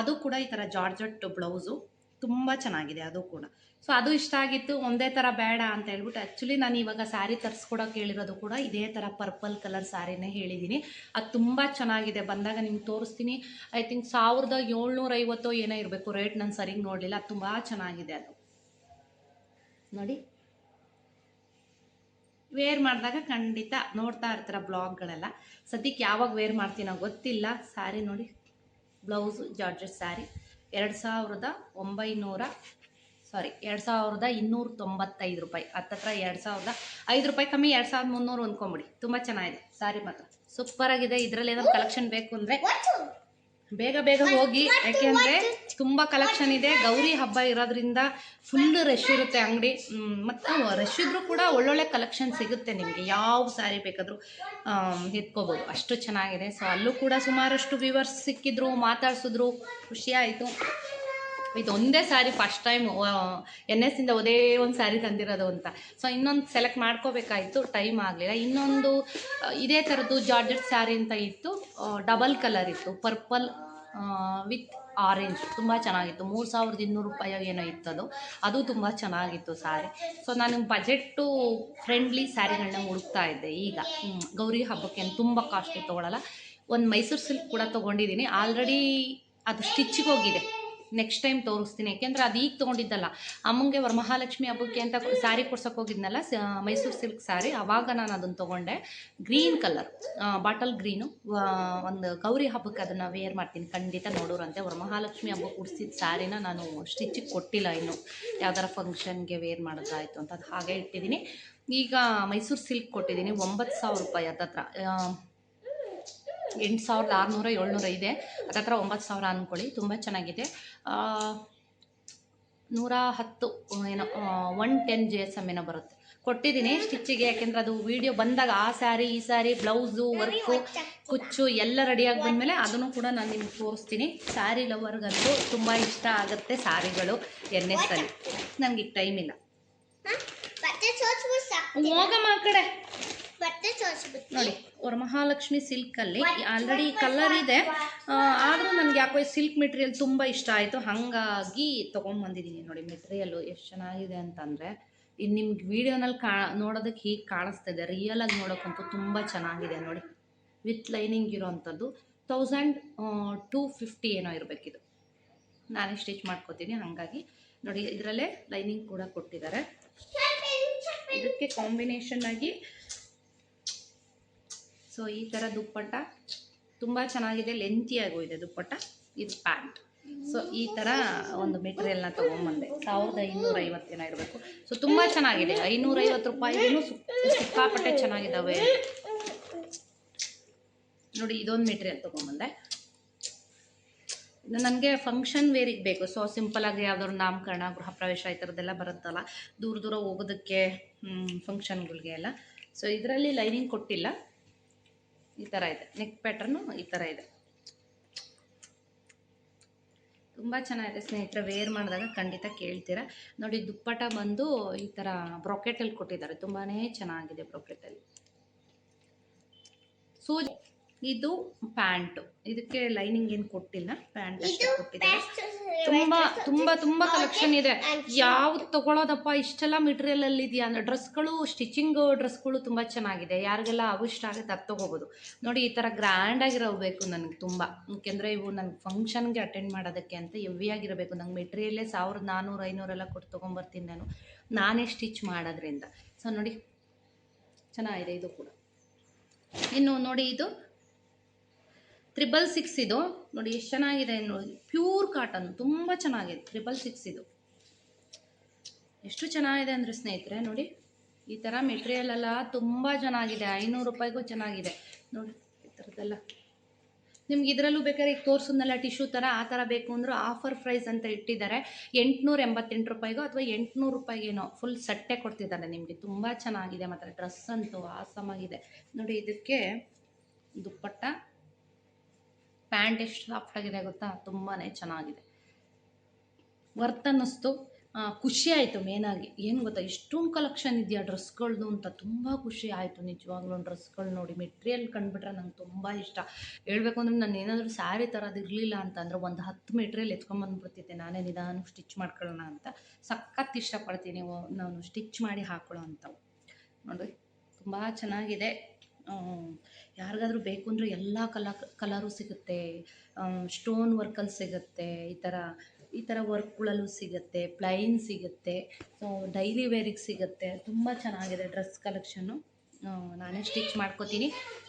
ಅದು ಕೂಡ ಈ ಥರ ಜಾರ್ಜಟ್ ಬ್ಲೌಸು. ತುಂಬ ಚೆನ್ನಾಗಿದೆ ಅದು ಕೂಡ. ಸೊ ಅದು ಇಷ್ಟ ಆಗಿತ್ತು. ಒಂದೇ ಥರ ಬೇಡ ಅಂತ ಹೇಳ್ಬಿಟ್ಟು ಆ್ಯಕ್ಚುಲಿ ನಾನು ಇವಾಗ ಸ್ಯಾರಿ ತರಿಸ್ಕೊಡೋಕೆ ಹೇಳಿರೋದು ಕೂಡ ಇದೇ ಥರ ಪರ್ಪಲ್ ಕಲರ್ ಸ್ಯಾರಿನೇ ಹೇಳಿದ್ದೀನಿ ಅದು ತುಂಬ ಚೆನ್ನಾಗಿದೆ. ಬಂದಾಗ ನಿಮ್ಗೆ ತೋರಿಸ್ತೀನಿ. ಐ ಥಿಂಕ್ ಸಾವಿರದ ಏಳ್ನೂರ ಐವತ್ತೋ ಏನೋ ಇರಬೇಕು. ರೇಟ್ ನಾನು ಸರಿಗೆ ನೋಡಲಿಲ್ಲ. ಅದು ತುಂಬ ಚೆನ್ನಾಗಿದೆ ಅದು. ನೋಡಿ. ವೇರ್ ಮಾಡಿದಾಗ ಖಂಡಿತ ನೋಡ್ತಾ ಇರ್ತಾರೆ ಬ್ಲಾಗ್ಗಳೆಲ್ಲ. ಸದ್ಯಕ್ಕೆ ಯಾವಾಗ ವೇರ್ ಮಾಡ್ತೀನೋ ಗೊತ್ತಿಲ್ಲ. ಸ್ಯಾರಿ ನೋಡಿ. ಬ್ಲೌಸು, ಜಾರ್ಜೆಟ್ ಸ್ಯಾರಿ ಎರಡು ಸಾವಿರದ ಒಂಬೈನೂರ ಸಾರಿ ಎರಡು ಸಾವಿರದ ಇನ್ನೂರ ತೊಂಬತ್ತೈದು ರೂಪಾಯಿ. ಹತ್ತತ್ರ ಎರಡು ಸಾವಿರದ ಐದು ರೂಪಾಯಿ ಕಮ್ಮಿ ಎರಡು ಸಾವಿರದ ಮುನ್ನೂರು ಅಂದ್ಕೊಂಬಿಡಿ ತುಂಬ ಚೆನ್ನಾಗಿದೆ. ಸ್ಯಾರಿ ಮಾತ್ರ. ಸೂಪರಾಗಿದೆ ಇದರಲ್ಲಿ ಏನಾದ್ರು ಕಲೆಕ್ಷನ್ ಬೇಕು ಅಂದರೆ ಬೇಗ ಬೇಗ ಹೋಗಿ ಯಾಕೆಂದರೆ ತುಂಬ ಕಲೆಕ್ಷನ್ ಇದೆ. ಗೌರಿ ಹಬ್ಬ ಇರೋದ್ರಿಂದ ಫುಲ್ ರಶ್ ಇರುತ್ತೆ ಅಂಗಡಿ. ಮತ್ತು ರಶ್ ಇದ್ರೂ ಕೂಡ ಒಳ್ಳೊಳ್ಳೆ ಕಲೆಕ್ಷನ್ ಸಿಗುತ್ತೆ ನಿಮಗೆ. ಯಾವ ಸ್ಯಾರಿ ಬೇಕಾದರೂ ಎತ್ಕೋಬೋದು. ಅಷ್ಟು ಚೆನ್ನಾಗಿದೆ. ಸೊ ಅಲ್ಲೂ ಕೂಡ ಸುಮಾರಷ್ಟು ವ್ಯೂವರ್ಸ್ ಸಿಕ್ಕಿದ್ರು ಮಾತಾಡ್ಸಿದ್ರು ಖುಷಿ ಇದು ಒಂದೇ saree first time N S ಇಂದ ಒಂದೇ ಒಂದು ಸ್ಯಾರಿ ತಂದಿರೋದು ಅಂತ. ಸೊ ಇನ್ನೊಂದು ಸೆಲೆಕ್ಟ್ ಮಾಡ್ಕೋಬೇಕಾಯಿತು ಟೈಮ್ ಆಗಲಿಲ್ಲ. ಇನ್ನೊಂದು ಇದೇ ಥರದ್ದು ಜಾರ್ಜೆಟ್ ಸ್ಯಾರಿ ಅಂತ ಇತ್ತು. ಡಬಲ್ ಕಲರ್ ಇತ್ತು. ಪರ್ಪಲ್ ವಿತ್ ಆರೆಂಜ್ ತುಂಬ ಚೆನ್ನಾಗಿತ್ತು. ಮೂರು ಸಾವಿರದ ಇನ್ನೂರು ರೂಪಾಯಿ ಏನೋ ಇತ್ತು ಅದು ಅದು ತುಂಬ ಚೆನ್ನಾಗಿತ್ತು ಸ್ಯಾರಿ ಸೊ ನಾನು ಬಜೆಟ್ಟು ಫ್ರೆಂಡ್ಲಿ ಸ್ಯಾರಿಗಳನ್ನ ಹುಡುಕ್ತಾ ಇದ್ದೆ ಈಗ. ಗೌರಿ ಹಬ್ಬಕ್ಕೆ ತುಂಬ ಕಾಸ್ಟ್ಲಿ ತೊಗೊಳಲ್ಲ. ಒಂದು ಮೈಸೂರು ಸಿಲ್ಕ್ ಕೂಡ ತೊಗೊಂಡಿದ್ದೀನಿ ಆಲ್ರೆಡಿ ಅದು ಸ್ಟಿಚ್ಗೆ ಹೋಗಿದೆ. ನೆಕ್ಸ್ಟ್ ಟೈಮ್ ತೋರಿಸ್ತೀನಿ. ಯಾಕೆಂದ್ರೆ ಅದು ಈಗ ತೊಗೊಂಡಿದ್ದಲ್ಲ. ಅಮ್ಮಂಗೆ ವರಮಹಾಲಕ್ಷ್ಮಿ ಹಬ್ಬಕ್ಕೆ ಅಂತ ಸ್ಯಾರಿ ಕೊಡ್ಸೋಕೆ ಹೋಗಿದ್ನಲ್ಲ ಮೈಸೂರು ಸಿಲ್ಕ್ ಸ್ಯಾರಿ ಆವಾಗ ನಾನು ಅದನ್ನು ತೊಗೊಂಡೆ. ಗ್ರೀನ್ ಕಲರ್ ಬಾಟಲ್ ಗ್ರೀನು ಒಂದು ಗೌರಿ ಹಬ್ಬಕ್ಕೆ ಅದನ್ನು ವೇರ್ ಮಾಡ್ತೀನಿ. ಖಂಡಿತ ನೋಡೋರಂತೆ. ವರಮಹಾಲಕ್ಷ್ಮಿ ಹಬ್ಬಕ್ಕೆ ಉಡ್ಸಿದ ಸ್ಯಾರಿನ ನಾನು ಸ್ಟಿಚಿಗೆ ಕೊಟ್ಟಿಲ್ಲ ಇನ್ನು. ಯಾವ್ದಾರ ಫಂಕ್ಷನ್ಗೆ ವೇರ್ ಮಾಡೋದಾಯಿತು ಅಂತ. ಅದು ಹಾಗೆ ಇಟ್ಟಿದ್ದೀನಿ. ಈಗ ಮೈಸೂರು ಸಿಲ್ಕ್ ಕೊಟ್ಟಿದ್ದೀನಿ. ಒಂಬತ್ತು ಸಾವಿರ ರೂಪಾಯಿ ಆ, ಎಂಟು ಸಾವಿರದ ಆರುನೂರ ಏಳ್ನೂರ ಇದೆ. ಹತ್ತತ್ರ ಒಂಬತ್ತು ಸಾವಿರ ಅಂದ್ಕೊಳ್ಳಿ ತುಂಬ ಚೆನ್ನಾಗಿದೆ. ನೂರ ಹತ್ತು ಏನೋ one ten G S M ಏನೋ ಬರುತ್ತೆ. ಕೊಟ್ಟಿದ್ದೀನಿ ಸ್ಟಿಚ್ಚಿಗೆ ಯಾಕೆಂದ್ರೆ ಅದು ವಿಡಿಯೋ ಬಂದಾಗ ಆ ಸ್ಯಾರಿ ಈ ಸ್ಯಾರಿ ಬ್ಲೌಸು ವರ್ಕು ಕುಚ್ಚು ಎಲ್ಲ ರೆಡಿಯಾಗಿ ಬಂದಮೇಲೆ ಅದನ್ನು ಕೂಡ ನಾನು ನಿಮ್ಗೆ ತೋರಿಸ್ತೀನಿ. ಸ್ಯಾರಿ ಲವರ್ಗಂತೂ ತುಂಬ ಇಷ್ಟ ಆಗುತ್ತೆ ಸ್ಯಾರಿಗಳು ಎನ್ ಎಸ್ ಅಲ್ಲಿ. ನನಗೆ ಟೈಮ್ ಇಲ್ಲ. ಹೋಗಮ್ಮ ಆ ಕಡೆ. ಬಟ್ಟೆ ಅವ್ರ ಮಹಾಲಕ್ಷ್ಮಿ ವರಮಹಾಲಕ್ಷ್ಮಿ ಸಿಲ್ಕಲ್ಲಿ ಆಲ್ರೆಡಿ ಕಲರ್ ಇದೆ. ಆದರೂ ನನಗೆ ಯಾಕೋ ಸಿಲ್ಕ್ ಮೆಟೀರಿಯಲ್ ತುಂಬ ಇಷ್ಟ ಆಯಿತು. ಹಾಗಾಗಿ ತೊಗೊಂಬಂದಿದ್ದೀನಿ ನೋಡಿ ಮೆಟೀರಿಯಲ್ ಎಷ್ಟು ಚೆನ್ನಾಗಿದೆ ಅಂತಂದರೆ ಇದು ನಿಮ್ಗೆ ವಿಡಿಯೋನಲ್ಲಿ ಕಾ ನೋಡೋದಕ್ಕೆ ಹೀಗೆ ರಿಯಲ್ ರಿಯಲಾಗಿ ನೋಡೋಕ್ಕಂತೂ ತುಂಬ ಚೆನ್ನಾಗಿದೆ. ನೋಡಿ ವಿತ್ ಲೈನಿಂಗ್ ಇರೋವಂಥದ್ದು ತೌಸಂಡ್ ಟೂ ಫಿಫ್ಟಿ ಏನೋ ಇರಬೇಕಿದು. ನಾನೇ ಸ್ಟಿಚ್ ಮಾಡ್ಕೋತೀನಿ. ಹಾಗಾಗಿ ನೋಡಿ ಇದರಲ್ಲೇ ಲೈನಿಂಗ್ ಕೂಡ ಕೊಟ್ಟಿದ್ದಾರೆ. ಇದಕ್ಕೆ ಕಾಂಬಿನೇಷನ್ ಆಗಿ ಸೊ ಈ ಥರ ದುಪ್ಪಟ್ಟ ತುಂಬ ಚೆನ್ನಾಗಿದೆ ಲೆಂತಿಯಾಗೂ ಇದೆ ದುಪ್ಪಟ್ಟ. ಇದು ಪ್ಯಾಂಟ್ ಸೊ ಈ ಥರ ಒಂದು ಮೆಟೀರಿಯಲ್ನ ತೊಗೊಂಬಂದೆ. ಸಾವಿರದ ಐನೂರ ಐವತ್ತೇನ ಇರಬೇಕು. ಸೊ ತುಂಬ ಚೆನ್ನಾಗಿದೆ. ಐನೂರೈವತ್ತು ರೂಪಾಯಿಗೂ ಸಿಕ್ಕಾಪಟ್ಟೆ ಚೆನ್ನಾಗಿದ್ದಾವೆ. ನೋಡಿ, ಇದೊಂದು ಮೆಟೀರಿಯಲ್ ತೊಗೊಂಬಂದೆ. ನನಗೆ ಫಂಕ್ಷನ್ ವೇರಿಗೆ ಬೇಕು. ಸೊ ಸಿಂಪಲಾಗಿ ಯಾವ್ದಾದ್ರು ನಾಮಕರಣ, ಗೃಹ ಪ್ರವೇಶ ಈ ಥರದ್ದೆಲ್ಲ ಬರುತ್ತಲ್ಲ, ದೂರ ದೂರ ಹೋಗೋದಕ್ಕೆ ಫಂಕ್ಷನ್ಗಳಿಗೆ ಎಲ್ಲ. ಸೊ ಇದರಲ್ಲಿ ಲೈನಿಂಗ್ ಕೊಟ್ಟಿಲ್ಲ. ಈ ಥರ ಇದೆ. ನೆಕ್ ಪ್ಯಾಟರ್ನು ಈ ಥರ ಇದೆ. ತುಂಬ ಚೆನ್ನಾಗಿದೆ ಸ್ನೇಹಿತರೆ ವೇರ್ ಮಾಡಿದಾಗ ಖಂಡಿತ ಕೇಳ್ತೀರಾ. ನೋಡಿ ದುಪ್ಪಟ ಬಂದು ಈ ಥರ ಬ್ರೊಕೆಟಲ್ಲಿ ಕೊಟ್ಟಿದ್ದಾರೆ. ತುಂಬಾ ಚೆನ್ನಾಗಿದೆ ಬ್ರೊಕೆಟಲ್ಲಿ ಸೂಜಿ ಇದು ಪ್ಯಾಂಟು. ಇದಕ್ಕೆ ಲೈನಿಂಗ್ ಏನು ಕೊಟ್ಟಿಲ್ಲ ಪ್ಯಾಂಟ್ ತುಂಬಾ ಕೊಟ್ಟಿದ್ದಾರೆ. ತುಂಬಾ ತುಂಬ ತುಂಬ ಕಲೆಕ್ಷನ್ ಇದೆ. ಯಾವ್ದು ತಗೊಳ್ಳೋದಪ್ಪ ಇಷ್ಟೆಲ್ಲ ಮೆಟೀರಿಯಲ್ ಅಲ್ಲಿ ಇದೆಯಾ? ಅಂದ್ರೆ ಡ್ರೆಸ್ಗಳು ಸ್ಟಿಚಿಂಗ್ ಡ್ರೆಸ್ಗಳು ತುಂಬಾ ಚೆನ್ನಾಗಿದೆ. ಯಾರಿಗೆಲ್ಲ ಅವು ಇಷ್ಟ ಆಗುತ್ತೆ ಅದು ತಗೋಬಹುದು ನೋಡಿ ಈ ತರ ಗ್ರ್ಯಾಂಡ್ ಆಗಿರಬೇಕು ಬೇಕು ನನಗೆ ಯಾಕೆಂದ್ರೆ ಯಾಕೆಂದರೆ ಇವು ನನಗೆ ಫಂಕ್ಷನ್ಗೆ ಅಟೆಂಡ್ ಮಾಡೋದಕ್ಕೆ ಅಂತ ಹೆವಿ ಆಗಿರಬೇಕು. ನಂಗೆ ಮೆಟೀರಿಯಲ್ಲೇ ಸಾವಿರದ ನಾನ್ನೂರು ಐನೂರೆಲ್ಲ ಕೊಟ್ಟು ತೊಗೊಂಬರ್ತೀನಿ ನಾನು. ನಾನೇ ಸ್ಟಿಚ್ ಮಾಡೋದ್ರಿಂದ. ಸೊ ನೋಡಿ ಚೆನ್ನಾಗಿದೆ ಇದು ಕೂಡ. ಇನ್ನು ನೋಡಿ ಇದು ತ್ರಿಬಲ್ ಸಿಕ್ಸ್ ಇದು. ನೋಡಿ ಎಷ್ಟು ಚೆನ್ನಾಗಿದೆ ನೋಡಿ. ಪ್ಯೂರ್ ಕಾಟನ್ ತುಂಬ ಚೆನ್ನಾಗಿದೆ. ತ್ರಿಬಲ್ ಸಿಕ್ಸ್ ಇದು. ಎಷ್ಟು ಚೆನ್ನಾಗಿದೆ ಅಂದರೆ ಸ್ನೇಹಿತರೆ, ನೋಡಿ. ಈ ಥರ ಮೆಟೀರಿಯಲ್ ಎಲ್ಲ ತುಂಬ ಚೆನ್ನಾಗಿದೆ. ಐನೂರು ರೂಪಾಯಿಗೂ ಚೆನ್ನಾಗಿದೆ. ನೋಡಿ, ಈ ಥರದ್ದೆಲ್ಲ ನಿಮ್ಗೆ ಇದರಲ್ಲೂ ಬೇಕಾದ್ರೆ ಈಗ ತೋರಿಸೋದನ್ನೆಲ್ಲ ಟಿಶ್ಯೂ ಥರ ಆ ಥರ ಬೇಕು ಅಂದರೂ ಆಫರ್ ಪ್ರೈಸ್ ಅಂತ ಇಟ್ಟಿದ್ದಾರೆ. ಎಂಟುನೂರ ಎಂಬತ್ತೆಂಟು ರೂಪಾಯಿಗೋ ಅಥವಾ ಎಂಟುನೂರು ರೂಪಾಯಿಗೇನೋ ಫುಲ್ ಸಟ್ಟೆ ಕೊಡ್ತಿದ್ದಾರೆ ನಿಮಗೆ. ತುಂಬ ಚೆನ್ನಾಗಿದೆ ಮಾತ್ರ. ಡ್ರೆಸ್ ಅಂತೂ ಆಸಮಾಗಿದೆ ನೋಡಿ, ಇದಕ್ಕೆ ದುಪ್ಪಟ್ಟ. ಪ್ಯಾಂಟ್ ಎಷ್ಟು ಸಾಫ್ಟ್ ಆಗಿದೆ ಗೊತ್ತಾ? ತುಂಬಾ ಚೆನ್ನಾಗಿದೆ. ವರ್ತ್ ಅನ್ನಿಸ್ತು. ಖುಷಿ ಆಯಿತು ಮೇನಾಗಿ. ಏನು ಗೊತ್ತಾ? ಇಷ್ಟೊಂದು ಕಲೆಕ್ಷನ್ ಇದೆಯಾ ಡ್ರೆಸ್ಗಳ್ದು ಅಂತ ತುಂಬ ಖುಷಿ ಆಯಿತು. ನಿಜವಾಗ್ಲೂ ಡ್ರೆಸ್ಗಳು ನೋಡಿ ಮೆಟೀರಿಯಲ್ ಕಂಡುಬಿಟ್ರೆ ನಂಗೆ ತುಂಬ ಇಷ್ಟ. ಹೇಳಬೇಕು ಅಂದರೆ ನಾನು ಏನಾದರೂ ಸ್ಯಾರಿ ಥರದ್ದು ಇರಲಿಲ್ಲ ಅಂತಂದ್ರೆ ಒಂದು ಹತ್ತು ಮೆಟೀರಿಯಲ್ ಎತ್ಕೊಂಬಂದ್ಬಿಡ್ತಿದ್ದೆ ನಾನೇ ನಿಧಾನ ಸ್ಟಿಚ್ ಮಾಡ್ಕೊಳ್ಳೋಣ ಅಂತ. ಸಖತ್ ಇಷ್ಟಪಡ್ತೀನಿ. ನಾನು ಸ್ಟಿಚ್ ಮಾಡಿ ಹಾಕೊಳ್ಳೋ ಅಂಥವು ನೋಡಿ ತುಂಬ ಚೆನ್ನಾಗಿದೆ. ಯಾರಿಗಾದ್ರೂ ಬೇಕು ಅಂದರೆ ಎಲ್ಲ ಕಲ, ಕಲರು ಸಿಗುತ್ತೆ. ಸ್ಟೋನ್ ವರ್ಕಲ್ಲಿ ಸಿಗುತ್ತೆ, ಈ ಥರ ಈ ಥರ ವರ್ಕ್ಗಳಲ್ಲೂ ಸಿಗುತ್ತೆ ಪ್ಲೈನ್ ಸಿಗುತ್ತೆ. ಡೈಲಿ ವೇರಿಗೆ ಸಿಗುತ್ತೆ. ತುಂಬ ಚೆನ್ನಾಗಿದೆ ಡ್ರೆಸ್ ಕಲೆಕ್ಷನ್ನು ನಾನೇ ಸ್ಟಿಚ್ ಮಾಡ್ಕೋತೀನಿ.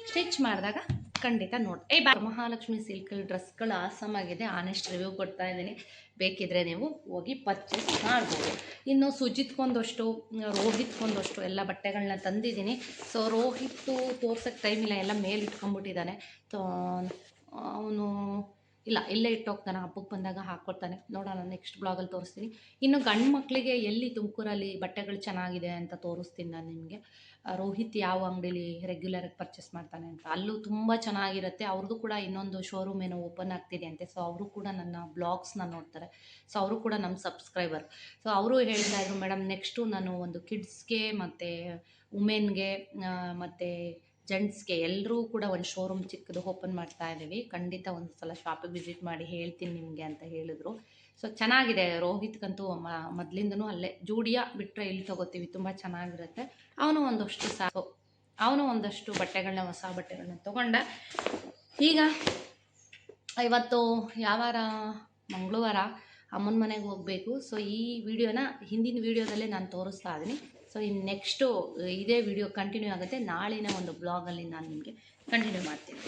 ಸ್ಟಿಚ್ ಮಾಡಿದಾಗ ಖಂಡಿತ ನೋಡಿ ಏ, ಬಾ ಮಹಾಲಕ್ಷ್ಮಿ ಸಿಲ್ಕಲ್ಲಿ ಡ್ರೆಸ್ಗಳು ಆಸಮ್ ಆಗಿದೆ. ಆನೆಸ್ಟ್ ರಿವ್ಯೂ ಕೊಡ್ತಾ ಇದ್ದೀನಿ. ಬೇಕಿದ್ರೆ ನೀವು ಹೋಗಿ ಪರ್ಚೇಸ್ ಮಾಡ್ಬೋದು. ಇನ್ನು ಸುಜಿತ್ಕೊಂದಷ್ಟು ರೋಹಿತ್ಕೊಂದಷ್ಟು ಎಲ್ಲ ಬಟ್ಟೆಗಳನ್ನ ತಂದಿದ್ದೀನಿ. ಸೊ ರೋಹಿತ್ತು ತೋರ್ಸೋಕ್ಕೆ ಟೈಮ್ ಇಲ್ಲ, ಎಲ್ಲ ಮೇಲೆ ಇಟ್ಕೊಂಡ್ಬಿಟ್ಟಿದ್ದಾನೆ. ಸೊ ಅವನು ಇಲ್ಲ, ಇಲ್ಲೇ ಇಟ್ಟೋಗ್ತಾನೆ ಹಬ್ಬಕ್ಕೆ ಬಂದಾಗ ಹಾಕ್ಕೊಡ್ತಾನೆ ನೋಡೋಣ ನೆಕ್ಸ್ಟ್ ಬ್ಲಾಗಲ್ಲಿ ತೋರಿಸ್ತೀನಿ. ಇನ್ನು ಗಂಡು ಮಕ್ಕಳಿಗೆ ಎಲ್ಲಿ ತುಮಕೂರಲ್ಲಿ ಬಟ್ಟೆಗಳು ಚೆನ್ನಾಗಿದೆ ಅಂತ ತೋರಿಸ್ತೀನಿ ನಾನು ನಿಮಗೆ. ರೋಹಿತ್ ಯಾವ ಅಂಗಡೀಲಿ ರೆಗ್ಯುಲರಾಗಿ ಪರ್ಚೇಸ್ ಮಾಡ್ತಾನೆ ಅಂತ. ಅಲ್ಲೂ ತುಂಬ ಚೆನ್ನಾಗಿರುತ್ತೆ. ಅವ್ರದ್ದು ಕೂಡ ಇನ್ನೊಂದು ಶೋರೂಮ್ ಏನೋ ಓಪನ್ ಆಗ್ತಿದೆ ಅಂತೆ. ಸೊ ಅವರು ಕೂಡ ನನ್ನ ಬ್ಲಾಗ್ಸ್ನ ನೋಡ್ತಾರೆ. ಸೊ ಅವರು ಕೂಡ ನಮ್ಮ ಸಬ್ಸ್ಕ್ರೈಬರ್ ಸೊ ಅವರು ಹೇಳ್ತಾ ಇದ್ರು ಮೇಡಮ್ ನೆಕ್ಸ್ಟು ನಾನು ಒಂದು ಕಿಡ್ಸ್ಗೆ ಮತ್ತು ವುಮೆನ್ಗೆ ಮತ್ತು ಜೆಂಟ್ಸ್ಗೆ ಎಲ್ಲರೂ ಕೂಡ ಒಂದು ಶೋರೂಮ್ ಚಿಕ್ಕದು ಓಪನ್ ಮಾಡ್ತಾ ಇದ್ದೀವಿ. ಖಂಡಿತ ಒಂದು ಸಲ ಶಾಪಿಗೆ ವಿಸಿಟ್ ಮಾಡಿ ಹೇಳ್ತೀನಿ ನಿಮಗೆ ಅಂತ ಹೇಳಿದ್ರು. ಸೊ ಚೆನ್ನಾಗಿದೆ ರೋಹಿತ್ಗಂತೂ ಮ, ಮೊದಲಿಂದನೂ ಅಲ್ಲೇ ಜೂಡಿಯ ಬಿಟ್ಟರೆ ಇಲ್ಲಿ ತೊಗೋತೀವಿ, ತುಂಬ ಚೆನ್ನಾಗಿರುತ್ತೆ. ಅವನು ಒಂದಷ್ಟು ಸಾಕು ಅವನು ಒಂದಷ್ಟು ಬಟ್ಟೆಗಳನ್ನ ಹೊಸ ಬಟ್ಟೆಗಳನ್ನ ತೊಗೊಂಡೆ. ಈಗ ಇವತ್ತು ಯಾವಾರ ಮಂಗಳವಾರ ಅಮ್ಮನ ಮನೆಗೆ ಹೋಗಬೇಕು. ಸೊ ಈ ವಿಡಿಯೋನ, ಹಿಂದಿನ ವಿಡಿಯೋದಲ್ಲೇ ನಾನು ತೋರಿಸ್ತಾ ಇದ್ದೀನಿ. ಸೊ ಇನ್ನು ನೆಕ್ಸ್ಟು ಇದೇ ವಿಡಿಯೋ ಕಂಟಿನ್ಯೂ ಆಗುತ್ತೆ. ನಾಳಿನ ಒಂದು ಬ್ಲಾಗಲ್ಲಿ ನಾನು ನಿಮಗೆ ಕಂಟಿನ್ಯೂ ಮಾಡ್ತೀನಿ.